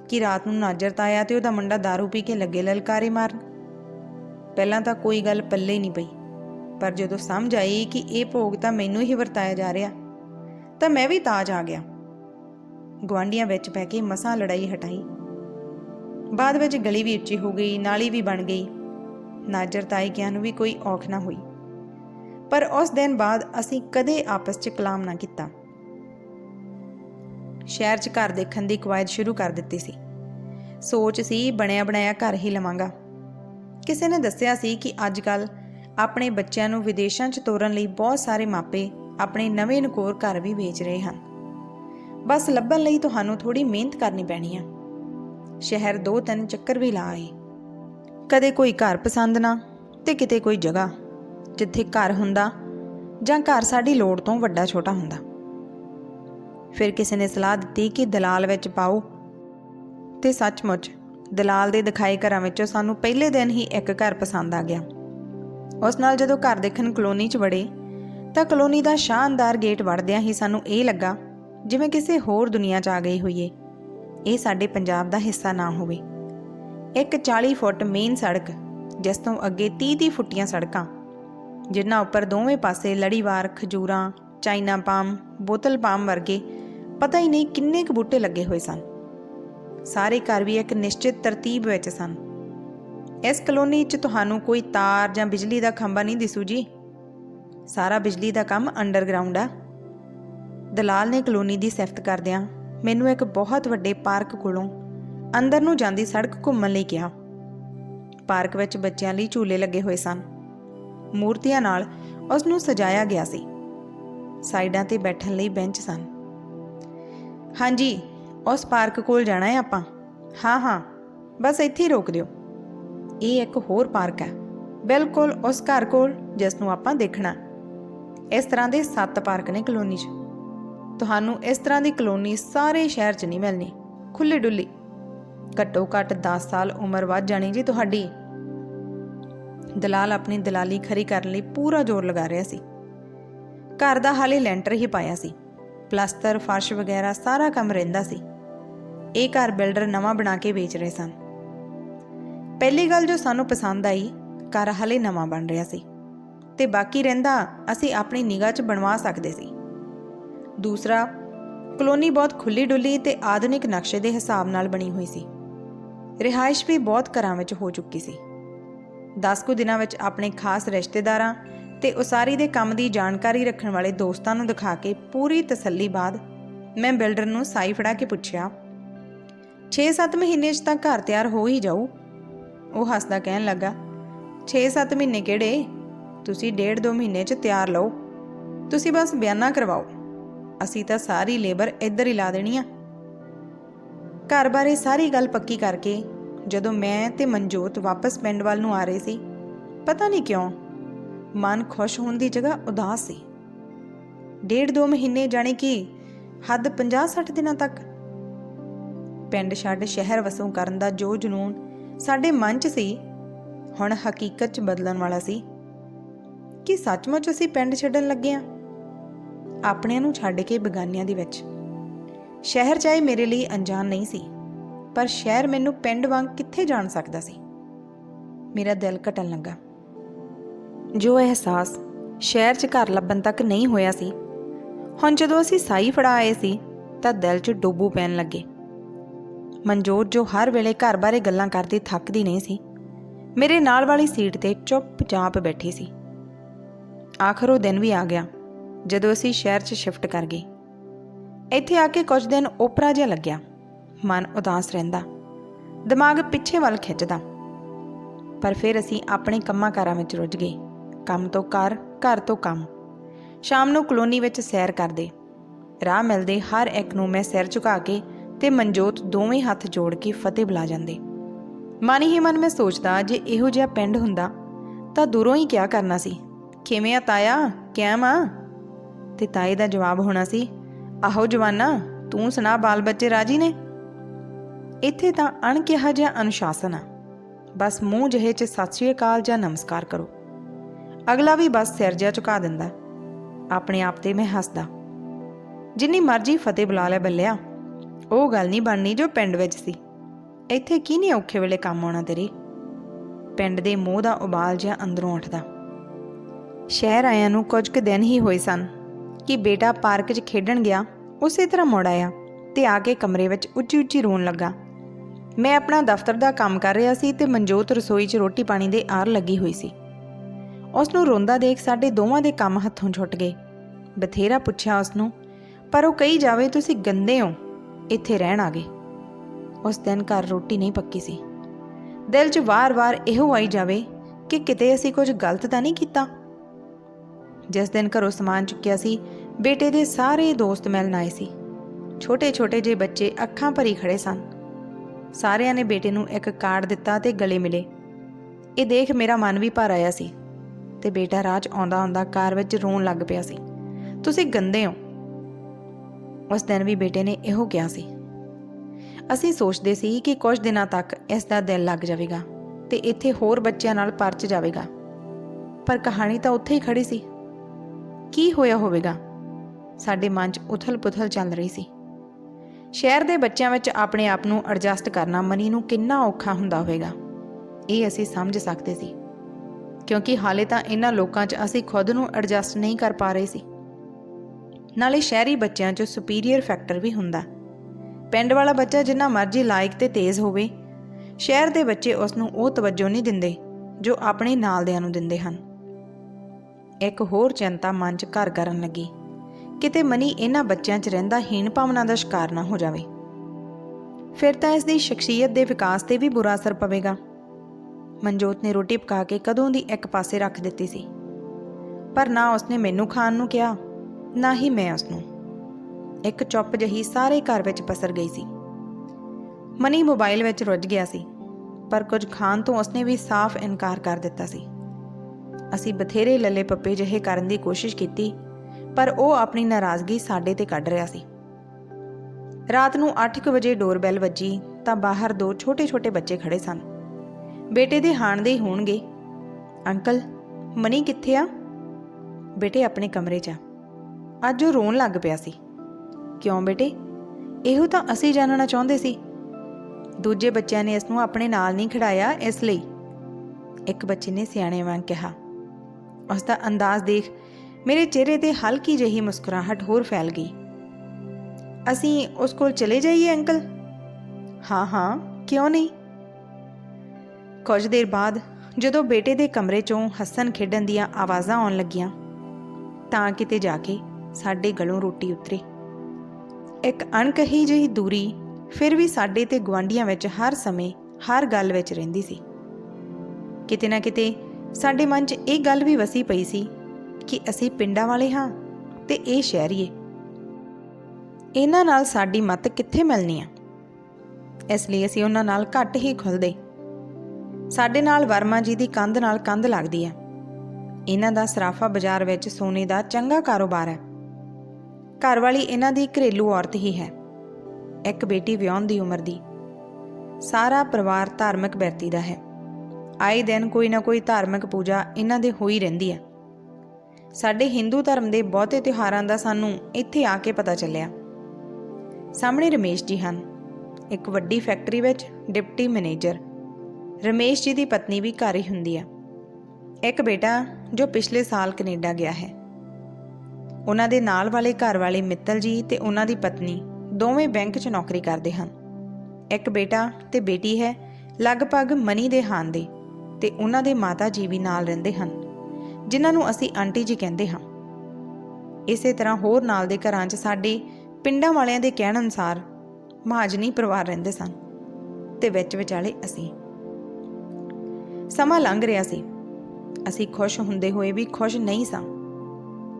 ਕਿ ਰਾਤ ਨੂੰ ਨਾਜਰ ਤਾਇਆ ਤੇ ਉਹਦਾ ਮੁੰਡਾ दारू ਪੀ ਕੇ ਲੱਗੇ ਲਲਕਾਰੇ ਮਾਰਨ। ਪਹਿਲਾਂ ਤਾਂ ਕੋਈ ਗੱਲ ਪੱਲੇ ਹੀ ਨਹੀਂ ਪਈ, ਪਰ ਜਦੋਂ ਸਮਝ ਆਈ ਕਿ ਇਹ ਭੋਗ ਤਾਂ ਮੈਨੂੰ ਹੀ ਵਰਤਾਇਆ ਜਾ ਰਿਹਾ ਤਾਂ ਮੈਂ ਵੀ ਤਾਜ ਆ ਗਿਆ। ਗਵਾਂਡੀਆਂ ਵਿੱਚ ਬਹਿ ਕੇ ਮਸਾਂ ਲੜਾਈ ਹਟਾਈ। ਬਾਅਦ ਵਿੱਚ ਗਲੀ ਵੀ ਉੱਚੀ ਹੋ ਗਈ, ਨਾਲੀ ਵੀ ਬਣ ਗਈ। ਨਾਜਰ ਤਾਈ ਕਿਆਂ ਨੂੰ ਵੀ ਕੋਈ ਔਖ ਨਾ ਹੋਈ। ਪਰ ਉਸ ਦਿਨ ਬਾਅਦ ਅਸੀਂ ਕਦੇ ਆਪਸ 'ਚ ਕਲਾਮ ਨਾ ਕੀਤਾ। ਸ਼ਹਿਰ 'ਚ ਘਰ ਦੇਖਣ ਦੀ ਕਵਾਇਦ ਸ਼ੁਰੂ ਕਰ ਦਿੱਤੀ ਸੀ। ਸੋਚ ਸੀ, ਬਣਿਆ ਬਣਾਇਆ ਘਰ ਹੀ ਲਵਾਂਗਾ। ਕਿਸੇ ਨੇ ਦੱਸਿਆ ਸੀ ਕਿ ਅੱਜ ਕੱਲ ਆਪਣੇ ਬੱਚਿਆਂ ਨੂੰ ਵਿਦੇਸ਼ਾਂ 'ਚ ਤੋਰਨ ਲਈ ਬਹੁਤ ਸਾਰੇ ਮਾਪੇ ਆਪਣੇ ਨਵੇਂ ਨਕੋਰ ਘਰ ਵੀ ਵੇਚ ਰਹੇ ਹਨ ਬਸ ਲੱਭਣ ਲਈ ਤੁਹਾਨੂੰ ਥੋੜੀ ਮਿਹਨਤ ਕਰਨੀ ਪੈਣੀ ਆ। ਸ਼ਹਿਰ ਦੋ ਤਿੰਨ ਚੱਕਰ ਵੀ ਲਾ ਆਏ। ਕਦੇ ਕੋਈ ਘਰ ਪਸੰਦ ਨਾ ਤੇ ਕਿਤੇ ਕੋਈ ਜਗ੍ਹਾ। ਜਿੱਥੇ ਘਰ ਹੁੰਦਾ ਜਾਂ ਘਰ ਸਾਡੀ ਲੋੜ ਤੋਂ ਵੱਡਾ ਛੋਟਾ ਹੁੰਦਾ। ਫਿਰ ਕਿਸੇ ਨੇ ਸਲਾਹ ਦਿੱਤੀ ਕਿ ਦਲਾਲ ਵਿੱਚ ਪਾਓ। ਤੇ ਸੱਚਮੁੱਚ ਦਲਾਲ ਦੇ ਦਿਖਾਏ ਘਰਾਂ ਵਿੱਚੋਂ ਸਾਨੂੰ ਪਹਿਲੇ ਦਿਨ ਹੀ ਇੱਕ ਘਰ ਪਸੰਦ ਆ ਗਿਆ। ਉਸ ਨਾਲ ਜਦੋਂ ਘਰ ਦੇਖਣ ਕਲੋਨੀ 'ਚ ਵੜੇ ਤਾਂ ਕਲੋਨੀ ਦਾ ਸ਼ਾਨਦਾਰ ਗੇਟ ਵੜਦਿਆਂ ਹੀ ਸਾਨੂੰ ਇਹ ਲੱਗਾ, ਜਿਵੇਂ ਕਿਸੇ ਹੋਰ ਦੁਨੀਆ 'ਚ ਆ ਗਏ ਹੋਈਏ। ਇਹ ਸਾਡੇ ਪੰਜਾਬ ਦਾ ਹਿੱਸਾ ਨਾ ਹੋਵੇ। ਇੱਕ 40 ਫੁੱਟ ਮੇਨ ਸੜਕ, ਜਿਸ ਤੋਂ ਅੱਗੇ 30 30 ਫੁੱਟੀਆਂ ਸੜਕਾਂ, ਜਿਨ੍ਹਾਂ ਉੱਪਰ ਦੋਵੇਂ ਪਾਸੇ ਲੜੀਵਾਰ ਖਜੂਰਾਂ, ਚਾਈਨਾ ਪਾਮ, ਬੋਤਲ ਪਾਮ ਵਰਗੇ ਪਤਾ ਹੀ ਨਹੀਂ ਕਿੰਨੇ ਕੁ ਬੂਟੇ ਲੱਗੇ ਹੋਏ ਸਨ। ਸਾਰੇ ਘਰ ਵੀ ਇੱਕ ਨਿਸ਼ਚਿਤ ਤਰਤੀਬ ਵਿੱਚ ਸਨ। ਇਸ ਕਲੋਨੀ 'ਚ ਤੁਹਾਨੂੰ ਕੋਈ ਤਾਰ ਜਾਂ ਬਿਜਲੀ ਦਾ ਖੰਭਾ ਨਹੀਂ ਦਿਸੂ ਜੀ। ਸਾਰਾ ਬਿਜਲੀ ਦਾ ਕੰਮ ਅੰਡਰਗਰਾਉਂਡ ਆ। ਦਲਾਲ ਨੇ ਕਲੋਨੀ ਦੀ ਸਿਫਤ ਕਰਦਿਆਂ ਮੈਨੂੰ ਇੱਕ ਬਹੁਤ ਵੱਡੇ ਪਾਰਕ ਕੋਲੋਂ ਅੰਦਰ ਨੂੰ ਜਾਂਦੀ ਸੜਕ ਘੁੰਮਣ ਲਈ ਕਿਹਾ। ਪਾਰਕ ਵਿੱਚ ਬੱਚਿਆਂ ਲਈ ਝੂਲੇ ਲੱਗੇ ਹੋਏ ਸਨ। ਮੂਰਤੀਆਂ ਨਾਲ ਉਸ ਨੂੰ ਸਜਾਇਆ ਗਿਆ ਸੀ। ਸਾਈਡਾਂ ਤੇ ਬੈਠਣ ਲਈ ਬੈਂਚ ਸਨ। ਹਾਂਜੀ, ਉਸ ਪਾਰਕ ਕੋਲ ਜਾਣਾ ਹੈ ਆਪਾਂ? ਹਾਂ ਹਾਂ, ਬਸ ਇੱਥੇ ਹੀ ਰੋਕ ਦਿਓ। ਇਹ ਇੱਕ ਹੋਰ ਪਾਰਕ ਹੈ। ਬਿਲਕੁਲ ਉਸ ਘਰ ਕੋਲ, ਜਿਸ ਨੂੰ ਆਪਾਂ ਦੇਖਣਾ। ਇਸ ਤਰ੍ਹਾਂ ਦੇ 7 ਪਾਰਕ ਨੇ ਕਲੋਨੀ 'ਚ। ਤੁਹਾਨੂੰ ਇਸ ਤਰ੍ਹਾਂ ਦੀ ਕਲੋਨੀ ਸਾਰੇ ਸ਼ਹਿਰ 'ਚ ਨਹੀਂ ਮਿਲਣੀ। ਖੁੱਲੀ ਡੁੱਲੀ। ਘੱਟੋ ਘੱਟ 10 ਸਾਲ ਉਮਰ ਵੱਧ ਜਾਣੀ ਜੀ ਤੁਹਾਡੀ। ਦਲਾਲ ਆਪਣੀ ਦਲਾਲੀ ਖਰੀ ਕਰਨ ਲਈ ਪੂਰਾ ਜ਼ੋਰ ਲਗਾ ਰਿਹਾ ਸੀ। ਘਰ ਦਾ ਹਾਲੇ ਲੈਂਟਰ ਹੀ ਪਾਇਆ ਸੀ। ਪਲਾਸਟਰ ਫਰਸ਼ ਵਗੈਰਾ ਸਾਰਾ ਕੰਮ ਰਹਿੰਦਾ ਸੀ। ਇਹ ਘਰ ਬਿਲਡਰ ਨਵਾਂ ਬਣਾ ਕੇ ਵੇਚ ਰਹੇ ਸਨ। ਪਹਿਲੀ ਗੱਲ ਜੋ ਸਾਨੂੰ ਪਸੰਦ ਆਈ, ਘਰ ਹਾਲੇ ਨਵਾਂ ਬਣ ਰਿਹਾ ਸੀ। ਤੇ ਬਾਕੀ ਰਹਿੰਦਾ, ਅਸੀਂ ਆਪਣੀ ਨਿਗਾਹ 'ਚ ਬਣਵਾ ਸਕਦੇ ਸੀ। ਦੂਸਰਾ, ਕਲੋਨੀ ਬਹੁਤ ਖੁੱਲੀ ਡੁੱਲੀ ਤੇ ਆਧੁਨਿਕ ਨਕਸ਼ੇ ਦੇ ਹਿਸਾਬ ਨਾਲ ਬਣੀ ਹੋਈ ਸੀ। ਰਿਹਾਇਸ਼ ਵੀ ਬਹੁਤ ਘਰਾਂ ਵਿੱਚ ਹੋ ਚੁੱਕੀ ਸੀ। 10 ਕੁ ਦਿਨਾਂ ਵਿੱਚ ਆਪਣੇ ਖਾਸ ਰਿਸ਼ਤੇਦਾਰਾਂ ਤੇ ਉਸਾਰੀ ਦੇ ਕੰਮ ਦੀ ਜਾਣਕਾਰੀ ਰੱਖਣ ਵਾਲੇ ਦੋਸਤਾਂ ਨੂੰ ਦਿਖਾ ਕੇ ਪੂਰੀ ਤਸੱਲੀ ਬਾਅਦ ਮੈਂ ਬਿਲਡਰ ਨੂੰ ਸਾਈ ਫੜਾ ਕੇ ਪੁੱਛਿਆ 6-7 ਮਹੀਨੇ 'ਚ ਤਾਂ ਘਰ ਤਿਆਰ ਹੋ ਹੀ ਜਾਊ? ਉਹ ਹੱਸਦਾ ਕਹਿਣ ਲੱਗਾ 6-7 ਮਹੀਨੇ ਕਿਹੜੇ? ਤੁਸੀਂ ਡੇਢ ਦੋ ਮਹੀਨੇ 'ਚ ਤਿਆਰ ਲਓ। ਤੁਸੀਂ ਬਸ ਬਿਆਨਾ ਕਰਵਾਓ। ਅਸੀਂ ਤਾਂ ਸਾਰੀ ਲੇਬਰ ਇੱਧਰ ਹੀ ਲਾ ਦੇਣੀ ਆ। ਘਰ ਬਾਰੇ ਸਾਰੀ ਗੱਲ ਪੱਕੀ ਕਰਕੇ ਜਦੋਂ ਮੈਂ ਤੇ ਮਨਜੋਤ ਵਾਪਸ ਪਿੰਡ ਵੱਲ ਨੂੰ ਆ ਰਹੇ ਸੀ, ਪਤਾ ਨਹੀਂ ਕਿਉਂ ਮਨ ਖੁਸ਼ ਹੋਣ ਦੀ ਜਗ੍ਹਾ ਉਦਾਸ ਸੀ। ਡੇਢ ਦੋ ਮਹੀਨੇ ਜਾਣੇ ਕਿ ਹੱਦ 50-60 ਦਿਨਾਂ ਤੱਕ। ਪਿੰਡ ਛੱਡ ਸ਼ਹਿਰ ਵਸੋਂ ਕਰਨ ਦਾ ਜੋ ਜਨੂਨ ਸਾਡੇ ਮਨ 'ਚ ਸੀ, ਹੁਣ ਹਕੀਕਤ 'ਚ ਬਦਲਣ ਵਾਲਾ ਸੀ। ਕਿ ਸੱਚਮੁੱਚ ਅਸੀਂ ਪਿੰਡ ਛੱਡਣ ਲੱਗੇ ਆ ਆਪਣਿਆਂ ਨੂੰ ਛੱਡ ਕੇ ਬਗਾਨਿਆਂ ਦੇ ਵਿੱਚ। ਸ਼ਹਿਰ ਚਾਹੇ ਮੇਰੇ ਲਈ ਅਣਜਾਣ ਨਹੀਂ ਸੀ, ਪਰ ਸ਼ਹਿਰ ਮੈਨੂੰ ਪਿੰਡ ਵਾਂਗ ਕਿੱਥੇ ਜਾਣ ਸਕਦਾ ਸੀ? ਮੇਰਾ ਦਿਲ ਘਟਣ ਲੱਗਾ। ਜੋ ਅਹਿਸਾਸ ਸ਼ਹਿਰ 'ਚ ਘਰ ਲੱਭਣ ਤੱਕ ਨਹੀਂ ਹੋਇਆ ਸੀ, ਹੁਣ ਜਦੋਂ ਅਸੀਂ ਸਾਈ ਫੜਾ ਆਏ ਸੀ, ਤਾਂ ਦਿਲ 'ਚ ਡੋਬੂ ਪੈਣ ਲੱਗੇ। ਮਨਜੋਤ ਜੋ ਹਰ ਵੇਲੇ ਘਰ ਬਾਰੇ ਗੱਲਾਂ ਕਰਦੀ ਥੱਕਦੀ ਨਹੀਂ ਸੀ, ਮੇਰੇ ਨਾਲ ਵਾਲੀ ਸੀਟ ਤੇ ਚੁੱਪਚਾਪ ਬੈਠੀ ਸੀ। ਆਖਰ ਉਹ ਦਿਨ ਵੀ ਆ ਗਿਆ, ਜਦੋਂ ਅਸੀਂ ਸ਼ਹਿਰ 'ਚ ਸ਼ਿਫਟ ਕਰ ਗਏ। ਇੱਥੇ ਆ ਕੇ ਕੁਝ ਦਿਨ ਓਪਰਾ ਜਿਹਾ ਲੱਗਿਆ। ਮਨ ਉਦਾਸ ਰਹਿੰਦਾ। ਦਿਮਾਗ ਪਿੱਛੇ ਵੱਲ ਖਿੱਚਦਾ। ਪਰ ਫਿਰ ਅਸੀਂ ਆਪਣੇ ਕੰਮਾਂ ਕਾਰਾਂ ਵਿੱਚ ਰੁੱਝ ਗਏ। ਕੰਮ ਤੋਂ ਘਰ ਘਰ ਤੋਂ ਕੰਮ। ਸ਼ਾਮ ਨੂੰ ਕਲੋਨੀ ਵਿੱਚ ਸੈਰ ਕਰਦੇ। ਰਾਹ ਮਿਲਦੇ ਹਰ ਇੱਕ ਨੂੰ ਮੈਂ ਸਿਰ ਝੁਕਾ ਕੇ ਤੇ ਮਨਜੋਤ ਦੋਵੇਂ ਹੱਥ ਜੋੜ ਕੇ ਫਤਿਹ ਬੁਲਾ ਜਾਂਦੇ। ਮਨ ਹੀ ਮਨ ਮੈਂ ਸੋਚਦਾ, ਜੇ ਇਹੋ ਜਿਹਾ ਪਿੰਡ ਹੁੰਦਾ, ਤਾਂ ਦੂਰੋਂ ਹੀ ਕਿਆ ਕਰਨਾ ਸੀ। ਕਿਵੇਂ ਆ ਤਾਇਆ? ਕੈਮ ਆ? ਤੇ ਤਾਏ ਦਾ ਜਵਾਬ ਹੋਣਾ ਸੀ, ਆਹੋ ਜਵਾਨਾ, ਤੂੰ ਸੁਣਾ ਬਾਲ ਬੱਚੇ ਰਾਜੀ ਨੇ? ਇੱਥੇ ਤਾਂ ਅਣਕਿਹਾ ਜਿਹਾ ਅਨੁਸ਼ਾਸਨ ਆ। ਬਸ ਮੂੰਹ ਜਿਹੇ 'ਚ ਸਤਿ ਸ਼੍ਰੀ ਅਕਾਲ ਜਾਂ ਨਮਸਕਾਰ ਕਰੋ। ਅਗਲਾ ਵੀ ਬਸ ਸਿਰ ਜਿਹਾ ਝੁਕਾ ਦਿੰਦਾ। ਆਪਣੇ ਆਪ ਤੇ ਮੈਂ ਹੱਸਦਾ। ਜਿੰਨੀ ਮਰਜ਼ੀ ਫਤਿਹ ਬੁਲਾ ਲੈ ਬੱਲਿਆ। ਉਹ ਗੱਲ ਨਹੀਂ ਬਣਨੀ ਜੋ ਪਿੰਡ ਵਿੱਚ ਸੀ। ਇੱਥੇ ਕੀ ਨਹੀਂ ਔਖੇ ਵੇਲੇ ਕੰਮ ਆਉਣਾ ਤੇਰੇ? ਪਿੰਡ ਦੇ ਮੋਹ ਦਾ ਉਬਾਲ ਜਿਹਾ ਅੰਦਰੋਂ ਉੱਠਦਾ। ਸ਼ਹਿਰ ਆਇਆਂ ਨੂੰ ਕੁਝ ਕੁ ਦਿਨ ਹੀ ਹੋਏ ਸਨ ਕਿ ਬੇਟਾ ਪਾਰਕ 'ਚ ਖੇਡਣ ਗਿਆ, ਉਸੇ ਤਰ੍ਹਾਂ ਮੁੜ ਆਇਆ ਤੇ ਆ ਕੇ ਕਮਰੇ ਵਿੱਚ ਉੱਚੀ ਉੱਚੀ ਰੋਣ ਲੱਗਾ। ਮੈਂ ਆਪਣਾ ਦਫ਼ਤਰ ਦਾ ਕੰਮ ਕਰ ਰਿਹਾ ਸੀ ਤੇ ਮਨਜੋਤ ਰਸੋਈ 'ਚ ਰੋਟੀ ਪਾਣੀ ਦੇ ਆਰ ਲੱਗੀ ਹੋਈ ਸੀ। ਉਸ ਨੂੰ ਰੋਂਦਾ ਦੇਖ ਸਾਡੇ ਦੋਵਾਂ ਦੇ ਕੰਮ ਹੱਥੋਂ ਛੁੱਟ ਗਏ। ਬਥੇਰਾ ਪੁੱਛਿਆ ਉਸ ਨੂੰ ਪਰ ਉਹ ਕਹੀ ਜਾਵੇ ਤੁਸੀਂ ਗੰਦੇ ਹੋ, ਇੱਥੇ ਰਹਿਣ ਆ ਗਏ। ਉਸ ਦਿਨ ਘਰ ਰੋਟੀ ਨਹੀਂ ਪੱਕੀ ਸੀ। ਦਿਲ 'ਚ ਵਾਰ-ਵਾਰ ਇਹੋ ਆਈ ਜਾਵੇ ਕਿ ਕਿਤੇ ਅਸੀਂ ਕੁਝ ਗਲਤ ਤਾਂ ਨਹੀਂ ਕੀਤਾ? ਜਿਸ ਦਿਨ ਘਰੋਂ ਸਮਾਨ ਚੁੱਕਿਆ ਸੀ, ਬੇਟੇ ਦੇ ਸਾਰੇ ਦੋਸਤ ਮਿਲਣ ਆਏ ਸੀ। ਛੋਟੇ-ਛੋਟੇ ਜਿਹੇ ਬੱਚੇ ਅੱਖਾਂ ਭਰੀ ਖੜੇ ਸਨ। ਸਾਰਿਆਂ ਨੇ ਬੇਟੇ ਨੂੰ ਇੱਕ ਕਾਰਡ ਦਿੱਤਾ ਤੇ ਗਲੇ ਮਿਲੇ। ਇਹ ਦੇਖ ਮੇਰਾ ਮਨ ਵੀ ਭਰ ਆਇਆ ਸੀ ਤੇ ਬੇਟਾ ਰਾਜ ਆਉਂਦਾ ਆਉਂਦਾ ਕਾਰ ਵਿੱਚ ਰੋਣ ਲੱਗ ਪਿਆ ਸੀ। ਤੁਸੀਂ ਗੰਦੇ ਹੋ। ਉਸ ਦਿਨ ਵੀ ਬੇਟੇ ਨੇ ਇਹੋ ਕਿਹਾ ਸੀ। ਅਸੀਂ ਸੋਚਦੇ ਸੀ ਕਿ ਕੁਝ ਦਿਨਾਂ ਤੱਕ ਇਸ ਦਾ ਦਿਲ ਲੱਗ ਜਾਵੇਗਾ ਤੇ ਇੱਥੇ ਹੋਰ ਬੱਚਿਆਂ ਨਾਲ ਪਰਚ ਜਾਵੇਗਾ। ਪਰ ਕਹਾਣੀ ਤਾਂ ਉੱਥੇ ਹੀ ਖੜੀ ਸੀ। ਕੀ ਹੋਇਆ ਹੋਵੇਗਾ? ਸਾਡੇ ਮਨ 'ਚ ਉਥਲ-ਪੁਥਲ ਚੱਲ ਰਹੀ ਸੀ। ਸ਼ਹਿਰ ਦੇ ਬੱਚਿਆਂ ਵਿੱਚ ਆਪਣੇ ਆਪ ਨੂੰ ਐਡਜਸਟ ਕਰਨਾ ਮਨੀ ਨੂੰ ਕਿੰਨਾ ਔਖਾ ਹੁੰਦਾ ਹੋਵੇਗਾ। ਇਹ ਅਸੀਂ ਸਮਝ ਸਕਦੇ ਸੀ। ਕਿਉਂਕਿ ਹਾਲੇ ਤਾਂ ਇਹਨਾਂ ਲੋਕਾਂ 'ਚ ਅਸੀਂ ਖੁਦ ਨੂੰ ਐਡਜਸਟ ਨਹੀਂ ਕਰ ਪਾ ਰਹੇ ਸੀ। ਨਾਲੇ ਸ਼ਹਿਰੀ ਬੱਚਿਆਂ 'ਚ ਸੁਪੀਰੀਅਰ ਫੈਕਟਰ ਵੀ ਹੁੰਦਾ। ਪਿੰਡ ਵਾਲਾ ਬੱਚਾ ਜਿੰਨਾ ਮਰਜ਼ੀ ਲਾਇਕ ਤੇ ਤੇਜ਼ ਹੋਵੇ, ਸ਼ਹਿਰ ਦੇ ਬੱਚੇ ਉਸ ਨੂੰ ਉਹ ਤਵੱਜੋ ਨਹੀਂ ਦਿੰਦੇ ਜੋ ਆਪਣੇ ਨਾਲਦਿਆਂ ਨੂੰ ਦਿੰਦੇ ਹਨ। ਇੱਕ ਹੋਰ ਚਿੰਤਾ ਮਨ 'ਚ ਘਰ ਕਰਨ ਲੱਗੀ। ਕਿਤੇ ਮਨੀ ਇਹਨਾਂ ਬੱਚਿਆਂ 'ਚ ਰਹਿੰਦਾ ਹੀਣ ਭਾਵਨਾ ਦਾ ਸ਼ਿਕਾਰ ਨਾ ਹੋ ਜਾਵੇ। ਫਿਰ ਤਾਂ ਇਸ ਦੀ ਸ਼ਖਸੀਅਤ ਦੇ ਵਿਕਾਸ ਤੇ ਵੀ ਬੁਰਾ ਅਸਰ ਪਵੇਗਾ। ਮਨਜੋਤ ਨੇ ਰੋਟੀ ਪਕਾ ਕੇ ਕਦੋਂ ਦੀ ਇੱਕ ਪਾਸੇ ਰੱਖ ਦਿੱਤੀ ਸੀ। ਪਰ ਨਾ ਉਸਨੇ ਮੈਨੂੰ ਖਾਣ ਨੂੰ ਕਿਹਾ, ਨਾ ਹੀ ਮੈਂ ਉਸਨੂੰ। ਇੱਕ ਚੁੱਪ ਜਹੀ ਸਾਰੇ ਘਰ ਵਿੱਚ ਪਸਰ ਗਈ ਸੀ। ਮਨੀ ਮੋਬਾਈਲ ਵਿੱਚ ਰੁੱਝ ਗਿਆ ਸੀ, ਪਰ ਕੁਝ ਖਾਣ ਤੋਂ ਉਸਨੇ ਵੀ ਸਾਫ਼ ਇਨਕਾਰ ਕਰ ਦਿੱਤਾ ਸੀ। ਅਸੀਂ ਬਥੇਰੇ ਲੱਲੇ ਪੱਪੇ ਜਿਹੇ ਕਰਨ ਦੀ ਕੋਸ਼ਿਸ਼ ਕੀਤੀ, ਪਰ ਉਹ ਆਪਣੀ ਨਾਰਾਜ਼ਗੀ ਸਾਡੇ ਤੇ ਕੱਢ ਰਿਹਾ ਸੀ। ਰਾਤ ਨੂੰ 8:00 ਵਜੇ ਡੋਰਬੈਲ ਵੱਜੀ ਤਾਂ ਬਾਹਰ ਦੋ ਛੋਟੇ-ਛੋਟੇ ਬੱਚੇ ਖੜੇ ਸਨ। ਬੇਟੇ ਦੇ ਹਾਣ ਦੇ ਹੀ ਹੋਣਗੇ, ਅੰਕਲ, ਮਨੀ ਕਿੱਥੇ ਆ? ਬੇਟੇ, ਆਪਣੇ ਕਮਰੇ 'ਚ ਆ। ਅੱਜ ਉਹ ਰੋਣ ਲੱਗ ਪਿਆ ਸੀ। ਕਿਉਂ ਬੇਟੇ? ਇਹੋ ਤਾਂ ਅਸੀਂ ਜਾਣਨਾ ਚਾਹੁੰਦੇ ਸੀ। ਦੂਜੇ ਬੱਚਿਆਂ ਨੇ ਇਸ ਨੂੰ ਆਪਣੇ ਨਾਲ ਨਹੀਂ ਖਿਡਾਇਆ ਇਸ ਲਈ। ਇੱਕ ਬੱਚੇ ਨੇ ਸਿਆਣੇ ਵਾਂਗ ਕਿਹਾ। ਉਸ ਦਾ ਅੰਦਾਜ਼ ਦੇਖ ਮੇਰੇ ਚਿਹਰੇ ਤੇ ਹਲਕੀ ਜਿਹੀ ਮੁਸਕਰਾਹਟ ਹੋਰ ਫੈਲ ਗਈ। ਅਸੀਂ ਉਸ ਕੋਲ ਚਲੇ ਜਾਈਏ, ਅੰਕਲ? ਹਾਂ ਹਾਂ, ਕਿਉਂ ਨਹੀਂ? ਕੁਝ ਦੇਰ ਬਾਅਦ ਜਦੋਂ ਬੇਟੇ ਦੇ ਕਮਰੇ ਚੋਂ ਹੱਸਣ ਖੇਡਣ ਦੀਆਂ ਆਵਾਜ਼ਾਂ ਆਉਣ ਲੱਗੀਆਂ, ਤਾਂ ਕਿਤੇ ਜਾ ਕੇ ਸਾਡੇ ਗਲੋਂ ਰੋਟੀ ਉਤਰੀ। ਇੱਕ ਅਣਕਹੀ ਜਿਹੀ ਦੂਰੀ ਫਿਰ ਵੀ ਸਾਡੇ ਤੇ ਗਵਾਂਡੀਆਂ ਵਿੱਚ ਹਰ ਸਮੇਂ ਹਰ ਗੱਲ ਵਿੱਚ ਰਹਿੰਦੀ ਸੀ। ਕਿਤੇ ਨਾ ਕਿਤੇ ਸਾਡੇ ਮਨ 'ਚ ਇਹ ਗੱਲ ਵੀ ਵਸੀ ਪਈ ਸੀ ਕਿ ਅਸੀਂ ਪਿੰਡਾਂ ਵਾਲੇ ਹਾਂ ਤੇ ਇਹ ਸ਼ਹਿਰੀਏ ਇਹਨਾਂ ਨਾਲ ਸਾਡੀ ਮਤ ਕਿੱਥੇ ਮਿਲਣੀ ਆ? ਇਸ ਲਈ ਅਸੀਂ ਉਹਨਾਂ ਨਾਲ ਘੱਟ ਹੀ ਖੁੱਲਦੇ। ਸਾਡੇ ਨਾਲ ਵਰਮਾ ਜੀ ਦੀ ਕੰਧ ਨਾਲ ਕੰਧ ਲੱਗਦੀ ਆ। ਇਹਨਾਂ ਦਾ ਸਰਾਫਾ ਬਾਜ਼ਾਰ ਵਿੱਚ ਸੋਨੇ ਦਾ ਚੰਗਾ ਕਾਰੋਬਾਰ ਹੈ। ਘਰ ਵਾਲੀ ਇਹਨਾਂ ਦੀ ਘਰੇਲੂ ਔਰਤ ਹੀ ਹੈ। ਇੱਕ ਬੇਟੀ ਵਿਆਹਣ ਦੀ ਉਮਰ ਦੀ। ਸਾਰਾ ਪਰਿਵਾਰ ਧਾਰਮਿਕ ਵਿਅਕਤੀ ਦਾ ਹੈ। ਆਏ ਦਿਨ ਕੋਈ ਨਾ ਕੋਈ ਧਾਰਮਿਕ ਪੂਜਾ ਇਹਨਾਂ ਦੇ ਹੋਈ ਰਹਿੰਦੀ ਹੈ। ਸਾਡੇ ਹਿੰਦੂ ਧਰਮ ਦੇ ਬਹੁਤੇ ਤਿਉਹਾਰਾਂ ਦਾ ਸਾਨੂੰ ਇੱਥੇ ਆ ਕੇ ਪਤਾ ਚੱਲਿਆ। ਸਾਹਮਣੇ ਰਮੇਸ਼ ਜੀ ਹਨ। ਇੱਕ ਵੱਡੀ ਫੈਕਟਰੀ ਵਿੱਚ ਡਿਪਟੀ ਮੈਨੇਜਰ। ਰਮੇਸ਼ ਜੀ ਦੀ ਪਤਨੀ ਵੀ ਘਰ ਹੀ ਹੁੰਦੀ ਹੈ। ਇੱਕ ਬੇਟਾ ਜੋ ਪਿਛਲੇ ਸਾਲ ਕੈਨੇਡਾ ਗਿਆ ਹੈ। ਉਹਨਾਂ ਦੇ ਨਾਲ ਵਾਲੇ ਘਰ ਵਾਲੇ ਮਿੱਤਲ ਜੀ ਤੇ ਉਹਨਾਂ ਦੀ ਪਤਨੀ ਦੋਵੇਂ ਬੈਂਕ 'ਚ ਨੌਕਰੀ ਕਰਦੇ ਹਨ। ਇੱਕ ਬੇਟਾ ਤੇ ਬੇਟੀ ਹੈ, ਲਗਭਗ ਮਨੀ ਦੇ ਹਾਨ ਦੇ। ਤੇ ਉਹਨਾਂ ਦੇ ਮਾਤਾ ਜੀ ਵੀ ਨਾਲ ਰਹਿੰਦੇ ਹਨ, ਜਿਨ੍ਹਾਂ ਨੂੰ ਅਸੀਂ ਆਂਟੀ ਜੀ ਕਹਿੰਦੇ ਹਾਂ। ਇਸੇ ਤਰ੍ਹਾਂ ਹੋਰ ਨਾਲ ਦੇ ਘਰਾਂ 'ਚ ਸਾਡੇ ਪਿੰਡਾਂ ਵਾਲਿਆਂ ਦੇ ਕਹਿਣ ਅਨੁਸਾਰ ਮਹਾਜਨੀ ਪਰਿਵਾਰ ਰਹਿੰਦੇ ਸਨ ਤੇ ਵਿੱਚ ਵਿਚਾਲੇ ਅਸੀਂ। ਸਮਾਂ ਲੰਘ ਰਿਹਾ ਸੀ। ਅਸੀਂ ਖੁਸ਼ ਹੁੰਦੇ ਹੋਏ ਵੀ ਖੁਸ਼ ਨਹੀਂ ਸਾਂ।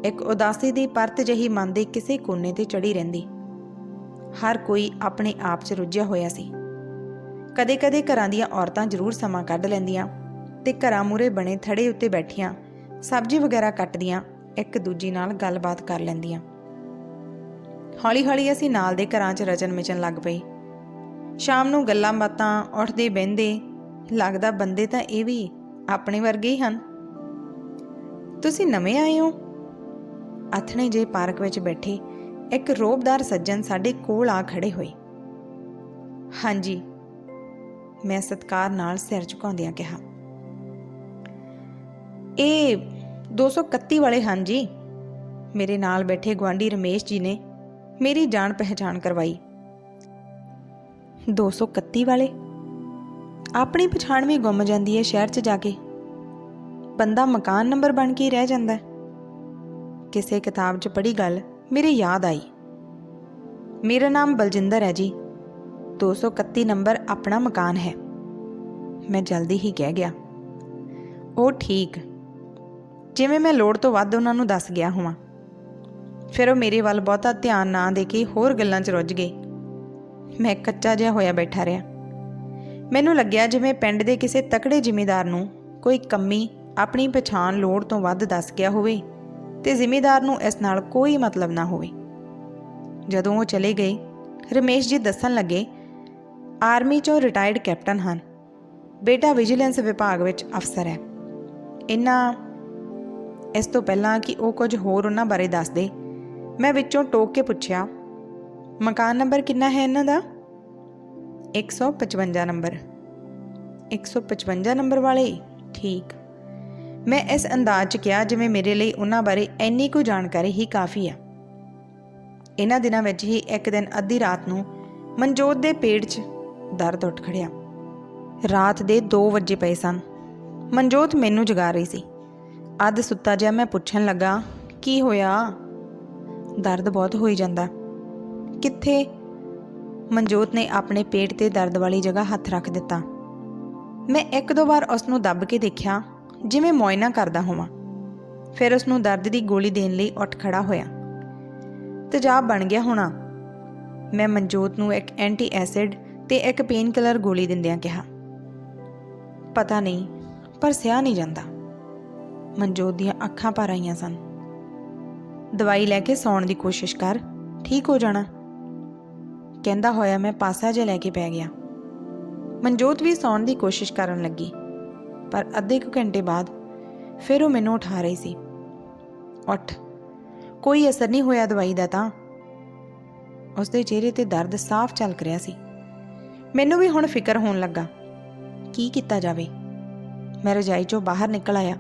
ਇੱਕ ਉਦਾਸੀ ਦੀ ਪਰਤ ਜਹੀ ਮਨ ਦੇ ਕਿਸੇ ਕੋਨੇ ਤੇ ਚੜੀ ਰਹਿੰਦੀ। ਹਰ ਕੋਈ ਆਪਣੇ ਆਪ 'ਚ ਰੁੱਝਿਆ ਹੋਇਆ ਸੀ। ਕਦੇ-ਕਦੇ ਘਰਾਂ ਦੀਆਂ ਔਰਤਾਂ ਜ਼ਰੂਰ ਸਮਾਂ ਕੱਢ ਲੈਂਦੀਆਂ। ਤੇ ਘਰਾਂ ਮੂਰੇ ਬਣੇ ਥੜੇ ਉੱਤੇ ਬੈਠੀਆਂ, ਸਬਜ਼ੀ ਵਗੈਰਾ ਕੱਟਦੀਆਂ, ਇੱਕ ਦੂਜੀ ਨਾਲ ਗੱਲਬਾਤ ਕਰ ਲੈਂਦੀਆਂ। ਹੌਲੀ-ਹੌਲੀ ਅਸੀਂ ਨਾਲ ਦੇ ਘਰਾਂ 'ਚ ਰਚਨ ਮਿਚਨ ਲੱਗ ਪਏ ਸ਼ਾਮ ਨੂੰ ਗੱਲਾਂ ਬਾਤਾਂ, ਉੱਠਦੇ ਬਹਿੰਦੇ, ਲੱਗਦਾ ਬੰਦੇ ਤਾਂ ਇਹ ਵੀ ਆਪਣੇ ਵਰਗੇ ਹੀ ਹਨ। ਤੁਸੀਂ ਨਵੇਂ ਆਏ ਹੋ? ਅਥਣੇ ਜੇ ਪਾਰਕ ਵਿੱਚ ਬੈਠੇ ਇੱਕ ਰੋਬਦਾਰ ਸੱਜਣ ਸਾਡੇ ਕੋਲ ਆ ਖੜੇ ਹੋਏ। ਹਾਂਜੀ, ਮੈਂ ਸਤਕਾਰ ਨਾਲ ਸਿਰ ਝੁਕਾਉਂਦਿਆਂ ਕਿਹਾ। ਇਹ 231 ਵਾਲੇ ਹਨ ਜੀ। ਮੇਰੇ ਨਾਲ ਬੈਠੇ ਗਵਾਂਢੀ ਰਮੇਸ਼ ਜੀ ਨੇ ਮੇਰੀ ਜਾਣ ਪਹਿਚਾਣ ਕਰਵਾਈ। 231 ਵਾਲੇ? ਆਪਣੀ ਪਛਾਣ ਵੀ ਗੁੰਮ ਜਾਂਦੀ ਹੈ ਸ਼ਹਿਰ 'ਚ ਜਾ ਕੇ। ਬੰਦਾ ਮਕਾਨ ਨੰਬਰ ਬਣ ਕੇ ਰਹਿ ਜਾਂਦਾ ਹੈ। ਕਿਸੇ ਕਿਤਾਬ 'ਚ ਪੜ੍ਹੀ ਗੱਲ ਮੇਰੇ ਯਾਦ ਆਈ। ਮੇਰਾ ਨਾਮ ਬਲਜਿੰਦਰ ਹੈ ਜੀ। 231 ਨੰਬਰ ਆਪਣਾ ਮਕਾਨ ਹੈ। ਮੈਂ ਜਲਦੀ ਹੀ ਕਹਿ ਗਿਆ। ਉਹ ਠੀਕ। ਜਿਵੇਂ ਮੈਂ ਲੋੜ ਤੋਂ ਵੱਧ ਉਹਨਾਂ ਨੂੰ ਦੱਸ ਗਿਆ ਹੋਵਾਂ। ਫਿਰ ਉਹ ਮੇਰੇ ਵੱਲ ਬਹੁਤਾ ਧਿਆਨ ਨਾ ਦੇ ਕੇ ਹੋਰ ਗੱਲਾਂ 'ਚ ਰੁੱਝ ਗਏ। ਮੈਂ ਕੱਚਾ ਜਿਹਾ ਹੋਇਆ ਬੈਠਾ ਰਿਹਾ। ਮੈਨੂੰ ਲੱਗਿਆ ਜਿਵੇਂ ਪਿੰਡ ਦੇ ਕਿਸੇ ਤਕੜੇ ਜ਼ਿਮੀਦਾਰ ਨੂੰ ਕੋਈ ਕਮੀ ਆਪਣੀ ਪਛਾਣ ਲੋੜ ਤੋਂ ਵੱਧ ਦੱਸ ਗਿਆ ਹੋਵੇ ਤੇ ਜ਼ਿਮੀਦਾਰ ਨੂੰ ਇਸ ਨਾਲ ਕੋਈ ਮਤਲਬ ਨਾ ਹੋਵੇ। ਜਦੋਂ ਉਹ ਚਲੇ ਗਏ, ਰਮੇਸ਼ ਜੀ ਦੱਸਣ ਲੱਗੇ, ਆਰਮੀ ਚੋਂ ਰਿਟਾਇਰਡ ਕੈਪਟਨ ਹਨ। ਬੇਟਾ ਵਿਜੀਲੈਂਸ ਵਿਭਾਗ ਵਿੱਚ ਅਫਸਰ ਹੈ। ਇਹਨਾਂ ਇਸ ਤੋਂ ਪਹਿਲਾਂ ਕਿ ਉਹ ਕੁਝ ਹੋਰ ਉਹਨਾਂ ਬਾਰੇ ਦੱਸ ਦੇ। ਮੈਂ ਵਿੱਚੋਂ ਟੋਕ ਕੇ ਪੁੱਛਿਆ, ਮਕਾਨ ਨੰਬਰ ਕਿੰਨਾ ਹੈ ਇਹਨਾਂ ਦਾ? 155 ਨੰਬਰ। 155 ਨੰਬਰ ਵਾਲੇ? ਠੀਕ। ਮੈਂ ਇਸ ਅੰਦਾਜ਼ 'ਚ ਕਿਹਾ ਜਿਵੇਂ ਮੇਰੇ ਲਈ ਉਹਨਾਂ ਬਾਰੇ ਇੰਨੀ ਕੁ ਜਾਣਕਾਰੀ ਹੀ ਕਾਫੀ ਆ। ਇਹਨਾਂ ਦਿਨਾਂ ਵਿੱਚ ਹੀ ਇੱਕ ਦਿਨ ਅੱਧੀ ਰਾਤ ਨੂੰ ਮਨਜੋਤ ਦੇ ਪੇਟ 'ਚ ਦਰਦ ਉੱਠ ਖੜਿਆ। ਰਾਤ ਦੇ 2 ਵਜੇ ਪਏ ਸਨ। ਮਨਜੋਤ ਮੈਨੂੰ ਜਗਾ ਰਹੀ ਸੀ। ਅੱਧ ਸੁੱਤਾ ਜਿਹਾ ਮੈਂ ਪੁੱਛਣ ਲੱਗਾ, ਕੀ ਹੋਇਆ? ਦਰਦ ਬਹੁਤ ਹੋਈ ਜਾਂਦਾ। ਕਿੱਥੇ? ਮਨਜੋਤ ਨੇ ਆਪਣੇ ਪੇਟ ਤੇ ਦਰਦ ਵਾਲੀ ਜਗ੍ਹਾ ਹੱਥ ਰੱਖ ਦਿੱਤਾ। ਮੈਂ ਇੱਕ ਦੋ ਵਾਰ ਉਸ ਨੂੰ ਦੱਬ ਕੇ ਦੇਖਿਆ, ਜਿਵੇਂ ਮੌਇਨਾ ਕਰਦਾ ਹੋਵਾਂ। ਫਿਰ ਉਸ ਨੂੰ ਦਰਦ ਦੀ ਗੋਲੀ ਦੇਣ ਲਈ ਉੱਠ ਖੜਾ ਹੋਇਆ। ਤੇਜ਼ਾਬ ਬਣ ਗਿਆ ਹੋਣਾ। ਮੈਂ ਮਨਜੋਤ ਨੂੰ ਇੱਕ ਐਂਟੀ ਐਸਿਡ ਤੇ ਇੱਕ ਪੇਨ ਕਿਲਰ ਗੋਲੀ ਦਿੰਦਿਆਂ ਕਿਹਾ। ਪਤਾ ਨਹੀਂ, ਪਰ ਸਿਆ ਨਹੀਂ ਜਾਂਦਾ। ਮਨਜੋਤ ਦੀਆਂ ਅੱਖਾਂ ਭਰ ਆਈਆਂ ਸਨ। ਦਵਾਈ ਲੈ ਕੇ ਸੌਣ ਦੀ ਕੋਸ਼ਿਸ਼ ਕਰ, ਠੀਕ ਹੋ ਜਾਣਾ। ਕਹਿੰਦਾ ਹੋਇਆ ਮੈਂ ਪਾਸਾ ਜਿਹਾ ਲੈ ਕੇ ਪੈ ਗਿਆ। ਮਨਜੋਤ ਵੀ ਸੌਣ ਦੀ ਕੋਸ਼ਿਸ਼ ਕਰਨ ਲੱਗੀ, ਪਰ ਅੱਧੇ ਕੁ ਘੰਟੇ ਬਾਅਦ ਫਿਰ ਉਹ ਮੈਨੂੰ ਉਠਾ ਰਹੀ ਸੀ। ਉੱਠ, ਕੋਈ ਅਸਰ ਨਹੀਂ ਹੋਇਆ ਦਵਾਈ ਦਾ ਤਾਂ। ਉਸਦੇ ਚਿਹਰੇ ਤੇ ਦਰਦ ਸਾਫ਼ ਝਲਕ ਰਿਹਾ ਸੀ। ਮੈਨੂੰ ਵੀ ਹੁਣ ਫਿਕਰ ਹੋਣ ਲੱਗਾ, ਕੀ ਕੀਤਾ ਜਾਵੇ। ਮੈਂ ਰਜਾਈ ਚੋਂ ਬਾਹਰ ਨਿਕਲ ਆਇਆ।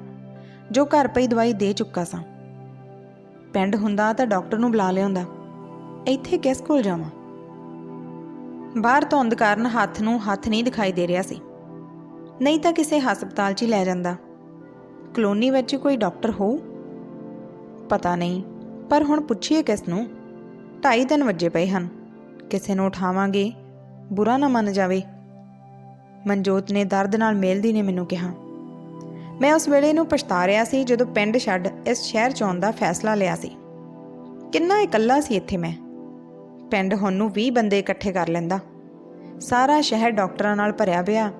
ਜੋ ਘਰ ਪਈ ਦਵਾਈ ਦੇ ਚੁੱਕਾ ਸਾਂ। ਪਿੰਡ ਹੁੰਦਾ ਤਾਂ ਡਾਕਟਰ ਨੂੰ ਬੁਲਾ ਲਿਆਉਂਦਾ। ਇੱਥੇ ਕਿਸ ਕੋਲ ਜਾਵਾਂ? ਬਾਹਰ ਧੁੰਦ ਕਾਰਨ ਹੱਥ ਨੂੰ ਹੱਥ ਨਹੀਂ ਦਿਖਾਈ ਦੇ ਰਿਹਾ ਸੀ। ਨਹੀਂ ਤਾਂ ਕਿਸੇ ਹਸਪਤਾਲ 'ਚ ਹੀ ਲੈ ਜਾਂਦਾ। ਕਲੋਨੀ ਵਿੱਚ ਕੋਈ ਡਾਕਟਰ ਹੋ ਪਤਾ ਨਹੀਂ, ਪਰ ਹੁਣ ਪੁੱਛੀਏ ਕਿਸ ਨੂੰ? ਢਾਈ ਦਿਨ ਵੱਜੇ ਪਏ ਹਨ। ਕਿਸੇ ਨੂੰ ਉਠਾਵਾਂਗੇ, ਬੁਰਾ ਨਾ ਮੰਨ ਜਾਵੇ। ਮਨਜੋਤ ਨੇ ਦਰਦ ਨਾਲ ਮੇਲਦੀ ਨੇ ਮੈਨੂੰ ਕਿਹਾ। ਮੈਂ ਉਸ ਵੇਲੇ ਨੂੰ ਪਛਤਾ ਰਿਹਾ ਸੀ ਜਦੋਂ ਪਿੰਡ ਛੱਡ ਇਸ ਸ਼ਹਿਰ 'ਚ ਆਉਣ ਦਾ ਫੈਸਲਾ ਲਿਆ ਸੀ। ਕਿੰਨਾ ਇਕੱਲਾ ਸੀ ਇੱਥੇ ਮੈਂ। ਪਿੰਡ ਹੁਣ ਨੂੰ 20 ਬੰਦੇ ਇਕੱਠੇ ਕਰ ਲੈਂਦਾ। ਸਾਰਾ ਸ਼ਹਿਰ ਡਾਕਟਰਾਂ ਨਾਲ ਭਰਿਆ ਪਿਆ,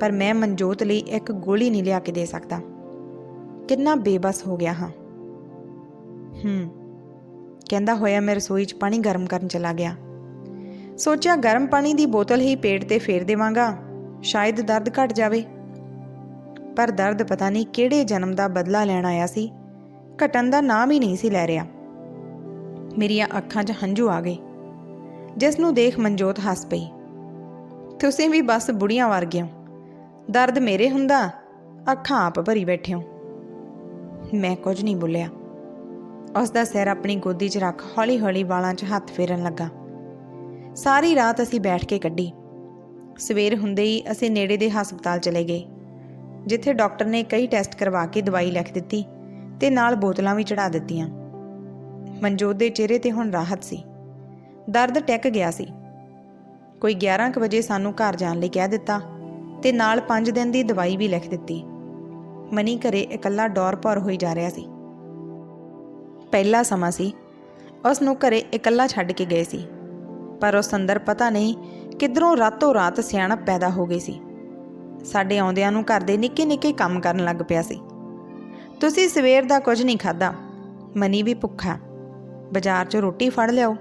ਪਰ ਮੈਂ ਮਨਜੋਤ ਲਈ ਇੱਕ ਗੋਲੀ ਨਹੀਂ ਲਿਆ ਕੇ ਦੇ ਸਕਦਾ। ਕਿੰਨਾ ਬੇਬਸ ਹੋ ਗਿਆ ਹਾਂ। ਹੂੰ, ਕਹਿੰਦਾ ਹੋਇਆ ਮੈਂ ਰਸੋਈ 'ਚ ਪਾਣੀ ਗਰਮ ਕਰਨ ਚਲਾ ਗਿਆ। ਸੋਚਿਆ ਗਰਮ ਪਾਣੀ ਦੀ ਬੋਤਲ ਹੀ ਪੇਟ ਤੇ ਫੇਰ ਦੇਵਾਂਗਾ, ਸ਼ਾਇਦ ਦਰਦ ਘਟ ਜਾਵੇ। ਪਰ ਦਰਦ ਪਤਾ ਨਹੀਂ ਕਿਹੜੇ ਜਨਮ ਦਾ ਬਦਲਾ ਲੈਣ ਆਇਆ ਸੀ। ਘਟਣ ਦਾ ਨਾਮ ਹੀ ਨਹੀਂ ਸੀ ਲੈ ਰਿਹਾ। ਮੇਰੀਆਂ ਅੱਖਾਂ 'ਚ ਹੰਝੂ ਆ ਗਏ। ਜਿਸ ਨੂੰ ਦੇਖ ਮਨਜੋਤ ਹੱਸ ਪਈ। ਤੁਸੀਂ ਵੀ ਬਸ ਬੁੜੀਆਂ ਵਰਗੇ ਦਰਦ ਮੇਰੇ ਹੁੰਦਾ, ਅੱਖਾਂ ਆਪ ਭਰੀ ਬੈਠੇ ਹੋ ਮੈਂ ਕੁਝ ਨਹੀਂ ਬੋਲਿਆ। ਉਸ ਦਾ ਸਿਰ ਆਪਣੀ ਗੋਦੀ 'ਚ ਰੱਖ ਹੌਲੀ-ਹੌਲੀ ਵਾਲਾਂ 'ਚ ਹੱਥ ਫੇਰਨ ਲੱਗਾ। ਸਾਰੀ ਰਾਤ ਅਸੀਂ ਬੈਠ ਕੇ ਕੱਢੀ। ਸਵੇਰ ਹੁੰਦੇ ਹੀ ਅਸੀਂ ਨੇੜੇ ਦੇ ਹਸਪਤਾਲ ਚਲੇ ਗਏ। ਜਿੱਥੇ ਡਾਕਟਰ ਨੇ ਕਈ ਟੈਸਟ ਕਰਵਾ ਕੇ ਦਵਾਈ ਲਿਖ ਦਿੱਤੀ ਤੇ ਨਾਲ ਬੋਤਲਾਂ ਵੀ ਚੜਾ ਦਿੱਤੀਆਂ। ਮਨਜੋਤ ਦੇ ਚਿਹਰੇ ਤੇ ਹੁਣ ਰਾਹਤ ਸੀ। ਦਰਦ ਟਿਕ ਗਿਆ ਸੀ। ਕੋਈ 11 ਕੁ ਵਜੇ ਸਾਨੂੰ ਘਰ ਜਾਣ ਲਈ ਕਹਿ ਦਿੱਤਾ ਤੇ ਨਾਲ 5 ਦਿਨ ਦੀ ਦਵਾਈ ਵੀ ਲਿਖ ਦਿੱਤੀ। ਮਨੀ ਘਰੇ ਇਕੱਲਾ ਡੌਰ ਭਰ ਹੋਈ ਜਾ ਰਿਹਾ ਸੀ। ਪਹਿਲਾ ਸਮਾਂ ਸੀ। ਉਸ ਨੂੰ ਘਰੇ ਇਕੱਲਾ ਛੱਡ ਕੇ ਗਏ ਸੀ। ਪਰ ਉਸ ਅੰਦਰ ਪਤਾ ਨਹੀਂ ਕਿਧਰੋਂ ਰਾਤੋਂ ਰਾਤ ਸਿਆਣਪ ਪੈਦਾ ਹੋ ਗਈ ਸੀ। ਸਾਡੇ ਆਉਂਦਿਆਂ ਨੂੰ ਘਰ ਦੇ ਨਿੱਕੇ ਨਿੱਕੇ ਕੰਮ ਕਰਨ ਲੱਗ ਪਿਆ ਸੀ। ਤੁਸੀਂ ਸਵੇਰ ਦਾ ਕੁਝ ਨਹੀਂ ਖਾਦਾ ਮਨੀ ਵੀ ਭੁੱਖਾ ਬਾਜ਼ਾਰ 'ਚੋਂ ਰੋਟੀ ਫੜ ਲਿਆਓ।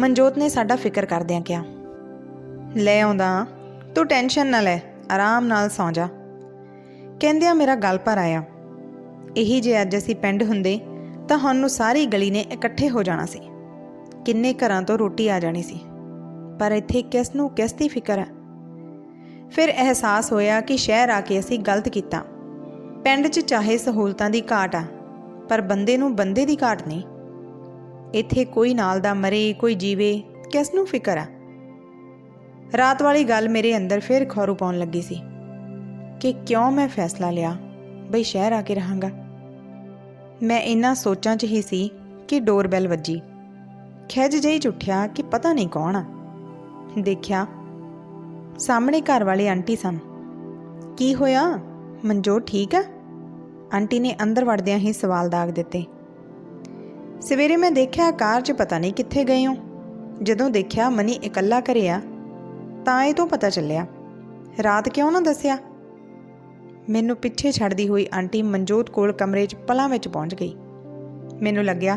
ਮਨਜੋਤ ਨੇ ਸਾਡਾ ਫਿਕਰ ਕਰਦਿਆਂ ਕਿਹਾ, ਲੈ ਆਉਂਦਾ ਤੂੰ ਟੈਨਸ਼ਨ ਨਾ ਲੈ, ਆਰਾਮ ਨਾਲ ਸੌਂ ਜਾ। ਕਹਿੰਦਿਆਂ ਮੇਰਾ ਗੱਲ ਭਰ ਆਇਆ। ਇਹੀ ਜੇ ਅੱਜ ਅਸੀਂ ਪਿੰਡ ਹੁੰਦੇ, ਤਾਂ ਹੁਣ ਨੂੰ ਸਾਰੀ ਗਲੀ ਨੇ ਇਕੱਠੇ ਹੋ ਜਾਣਾ ਸੀ। ਕਿੰਨੇ ਘਰਾਂ ਤੋਂ ਰੋਟੀ ਆ ਜਾਣੀ ਸੀ। ਪਰ ਇੱਥੇ ਕਿਸ ਨੂੰ ਕਿਸ ਦੀ ਫਿਕਰ ਹੈ? ਫਿਰ ਅਹਿਸਾਸ ਹੋਇਆ ਕਿ ਸ਼ਹਿਰ ਆ ਕੇ ਅਸੀਂ ਗਲਤ ਕੀਤਾ। ਪਿੰਡ 'ਚ ਚਾਹੇ ਸਹੂਲਤਾਂ ਦੀ ਘਾਟ ਆ, ਪਰ ਬੰਦੇ ਨੂੰ ਬੰਦੇ ਦੀ ਘਾਟ ਨਹੀਂ। ਇੱਥੇ ਕੋਈ ਨਾਲ ਦਾ ਮਰੇ, ਕੋਈ ਜੀਵੇ, ਕਿਸ ਨੂੰ ਫਿਕਰ ਆ? ਰਾਤ ਵਾਲੀ ਗੱਲ ਮੇਰੇ ਅੰਦਰ ਫਿਰ ਖੌਰੂ ਪਾਉਣ ਲੱਗੀ ਸੀ ਕਿ ਕਿਉਂ ਮੈਂ ਫੈਸਲਾ ਲਿਆ, ਬਈ ਸ਼ਹਿਰ ਆ ਕੇ ਰਹਾਂਗਾ। ਮੈਂ ਇਨ੍ਹਾਂ ਸੋਚਾਂ 'ਚ ਹੀ ਸੀ ਕਿ ਡੋਰਬੈਲ ਵੱਜੀ। ਖਿਜ ਜਿਹੀ 'ਚ ਉੱਠਿਆ ਕਿ ਪਤਾ ਨਹੀਂ ਕੌਣ ਆ। ਦੇਖਿਆ ਸਾਹਮਣੇ ਘਰ ਵਾਲੇ ਆਂਟੀ ਸਨ। ਕੀ ਹੋਇਆ? ਮਨਜੋਤ ਠੀਕ ਆ ਆਂਟੀ ਨੇ ਅੰਦਰ ਵੜਦਿਆਂ ਹੀ ਸਵਾਲ ਦਾਗ ਦਿੱਤੇ। ਸਵੇਰੇ ਮੈਂ ਦੇਖਿਆ ਕਾਰ 'ਚ ਪਤਾ ਨਹੀਂ ਕਿੱਥੇ ਗਏ ਹੋ। ਜਦੋਂ ਦੇਖਿਆ ਮਨੀ ਇਕੱਲਾ ਕਰਿਆ ਤਾਂ ਇਹ ਤੋਂ ਪਤਾ ਚੱਲਿਆ। ਰਾਤ ਕਿਉਂ ਨਾ ਦੱਸਿਆ? ਮੈਨੂੰ ਪਿੱਛੇ ਛੱਡਦੀ ਹੋਈ ਆਂਟੀ ਮਨਜੋਤ ਕੋਲ ਕਮਰੇ 'ਚ ਪਲਾਂ ਵਿੱਚ ਪਹੁੰਚ ਗਈ। ਮੈਨੂੰ ਲੱਗਿਆ,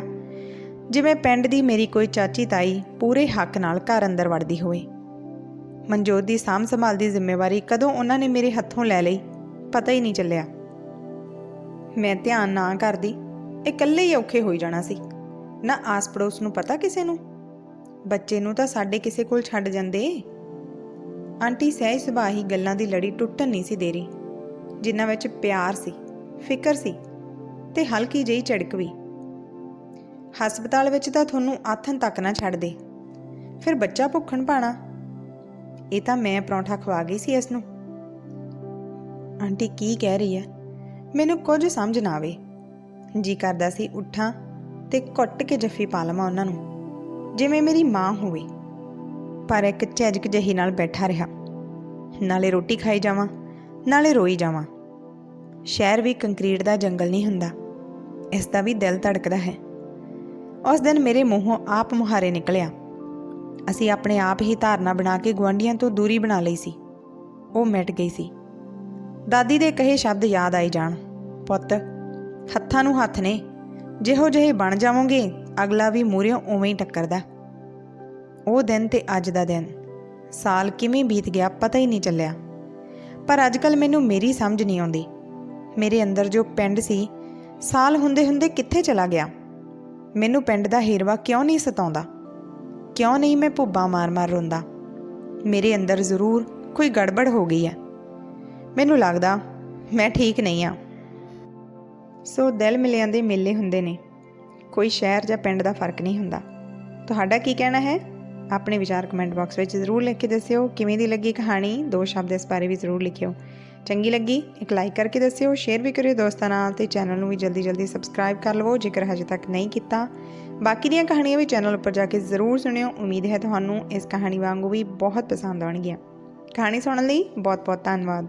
ਜਿਵੇਂ ਪਿੰਡ ਦੀ ਮੇਰੀ ਕੋਈ ਚਾਚੀ ਤਾਈ ਪੂਰੇ ਹੱਕ ਨਾਲ ਘਰ ਅੰਦਰ ਵੜਦੀ ਹੋਵੇ। ਮਨਜੋਤ ਦੀ ਸਾਂਭ ਸੰਭਾਲ ਦੀ ਜ਼ਿੰਮੇਵਾਰੀ ਕਦੋਂ ਉਹਨਾਂ ਨੇ ਮੇਰੇ ਹੱਥੋਂ ਲੈ ਲਈ, ਪਤਾ ਹੀ ਨਹੀਂ ਚੱਲਿਆ। ਮੈਂ ਧਿਆਨ ਨਾ ਕਰਦੀ, ਇਹ ਇਕੱਲੇ ਹੀ ਔਖੇ ਹੋਈ ਜਾਣਾ ਸੀ। ਨਾ ਆਸ ਪੜੋਸ ਨੂੰ ਪਤਾ ਕਿਸੇ ਨੂੰ? ਬੱਚੇ ਨੂੰ ਤਾਂ ਸਾਡੇ ਕਿਸੇ ਕੋਲ ਛੱਡ ਜਾਂਦੇ। ਆਂਟੀ ਸਹਿਜ ਸੁਭਾਅ ਹੀ ਗੱਲਾਂ ਦੀ ਲੜੀ ਟੁੱਟਣ ਨਹੀਂ ਸੀ ਦੇਰੀ ਜਿਨ੍ਹਾਂ ਵਿੱਚ ਪਿਆਰ ਸੀ, ਫਿਕਰ ਸੀ ਤੇ ਹਲਕੀ ਜਿਹੀ ਝੜਕ ਵੀ। ਹਸਪਤਾਲ ਵਿੱਚ ਤਾਂ ਤੁਹਾਨੂੰ ਆਥਨ ਤੱਕ ਨਾ ਛੱਡ ਦੇ। ਫਿਰ ਬੱਚਾ ਭੁੱਖਣ ਪਾਣਾ ਇਹ ਤਾਂ ਮੈਂ ਪਰੌਂਠਾ ਖਵਾ ਗਈ ਸੀ ਇਸ ਨੂੰ। ਆਂਟੀ ਕੀ ਕਹਿ ਰਹੀ ਹੈ? ਮੈਨੂੰ ਕੁਝ ਸਮਝ ਨਾ ਆਵੇ। ਜੀ ਕਰਦਾ ਸੀ ਉੱਠਾਂ ਤੇ ਕੁੱਟ ਕੇ ਜੱਫੀ ਪਾ ਲਵਾਂ ਉਹਨਾਂ ਨੂੰ, ਜਿਵੇਂ ਮੇਰੀ ਮਾਂ ਹੋਵੇ। ਪਰ ਇੱਕ ਝਿਜਕ ਜਹੀ ਨਾਲ ਬੈਠਾ ਰਿਹਾ। ਨਾਲੇ ਰੋਟੀ ਖਾਈ ਜਾਵਾਂ, ਨਾਲੇ ਰੋਈ ਜਾਵਾਂ। ਸ਼ਹਿਰ ਵੀ ਕੰਕਰੀਟ ਦਾ ਜੰਗਲ ਨਹੀਂ ਹੁੰਦਾ। ਇਸ ਦਾ ਵੀ ਦਿਲ ਧੜਕਦਾ ਹੈ। ਉਸ ਦਿਨ ਮੇਰੇ ਮੂੰਹੋਂ ਆਪ ਮੁਹਾਰੇ ਨਿਕਲਿਆ। ਅਸੀਂ ਆਪਣੇ ਆਪ ਹੀ ਧਾਰਨਾ ਬਣਾ ਕੇ ਗੁਆਂਢੀਆਂ ਤੋਂ ਦੂਰੀ ਬਣਾ ਲਈ ਸੀ। ਉਹ ਮਿਟ ਗਈ ਸੀ। ਦਾਦੀ ਦੇ ਕਹੇ ਸ਼ਬਦ ਯਾਦ ਆਈ ਜਾਣ। ਪੁੱਤ, ਹੱਥਾਂ ਨੂੰ ਹੱਥ ਨੇ। ਜਿਹੋ ਜਿਹੇ ਬਣ ਜਾਵੋਗੇ, ਅਗਲਾ ਵੀ ਮੂਹਰਿਓਂ ਉਵੇਂ ਹੀ ਟੱਕਰਦਾ। ਉਹ ਦਿਨ ਤੇ ਅੱਜ ਦਾ ਦਿਨ। ਸਾਲ ਕਿਵੇਂ ਬੀਤ ਗਿਆ ਪਤਾ ਹੀ ਨਹੀਂ ਚੱਲਿਆ। ਪਰ ਅੱਜਕੱਲ ਮੈਨੂੰ ਮੇਰੀ ਸਮਝ ਨਹੀਂ ਆਉਂਦੀ। ਮੇਰੇ ਅੰਦਰ ਜੋ ਪਿੰਡ ਸੀ, ਸਾਲ ਹੁੰਦੇ ਹੁੰਦੇ ਕਿੱਥੇ ਚਲਾ ਗਿਆ? ਮੈਨੂੰ ਪਿੰਡ ਦਾ ਹੀਰਵਾ ਕਿਉਂ ਨਹੀਂ ਸਤਾਉਂਦਾ? ਕਿਉਂ ਨਹੀਂ ਮੈਂ ਭੁੱਬਾਂ ਮਾਰ-ਮਾਰ ਰੋਂਦਾ? ਮੇਰੇ ਅੰਦਰ ਜ਼ਰੂਰ ਕੋਈ ਗੜਬੜ ਹੋ ਗਈ ਹੈ। ਮੈਨੂੰ ਲੱਗਦਾ ਮੈਂ ਠੀਕ ਨਹੀਂ ਆ ਸੋ ਦਿਲ ਮਿਲਿਆਂ ਦੇ ਮੇਲੇ ਹੁੰਦੇ ਨੇ। ਕੋਈ ਸ਼ਹਿਰ ਜਾਂ ਪਿੰਡ ਦਾ ਫ਼ਰਕ ਨਹੀਂ ਹੁੰਦਾ। ਤੁਹਾਡਾ ਕੀ ਕਹਿਣਾ ਹੈ? ਆਪਣੇ ਵਿਚਾਰ ਕਮੈਂਟ ਬਾਕਸ ਵਿੱਚ ਜ਼ਰੂਰ ਲਿਖ ਕੇ ਦੱਸਿਓ। ਕਿਵੇਂ ਦੀ ਲੱਗੀ ਕਹਾਣੀ? ਦੋ ਸ਼ਬਦ ਇਸ ਬਾਰੇ ਵੀ ਜ਼ਰੂਰ ਲਿਖਿਓ। ਚੰਗੀ ਲੱਗੀ? ਇੱਕ ਲਾਈਕ ਕਰਕੇ ਦੱਸਿਓ। ਸ਼ੇਅਰ ਵੀ ਕਰਿਓ ਦੋਸਤਾਂ ਨਾਲ ਤੇ ਚੈਨਲ ਨੂੰ ਵੀ ਜਲਦੀ ਜਲਦੀ ਸਬਸਕ੍ਰਾਈਬ ਕਰ ਲਵੋ। ਜੇਕਰ ਹਜੇ ਤੱਕ ਨਹੀਂ ਕੀਤਾ ਬਾਕੀ ਦੀਆਂ ਕਹਾਣੀਆਂ ਵੀ ਚੈਨਲ ਉੱਪਰ ਜਾ ਕੇ ਜ਼ਰੂਰ ਸੁਣਿਓ। ਉਮੀਦ ਹੈ ਤੁਹਾਨੂੰ ਇਸ ਕਹਾਣੀ ਵਾਂਗੂ ਵੀ ਬਹੁਤ ਪਸੰਦ ਆਉਣਗੀਆਂ। ਕਹਾਣੀ ਸੁਣਨ ਲਈ ਬਹੁਤ ਬਹੁਤ ਧੰਨਵਾਦ।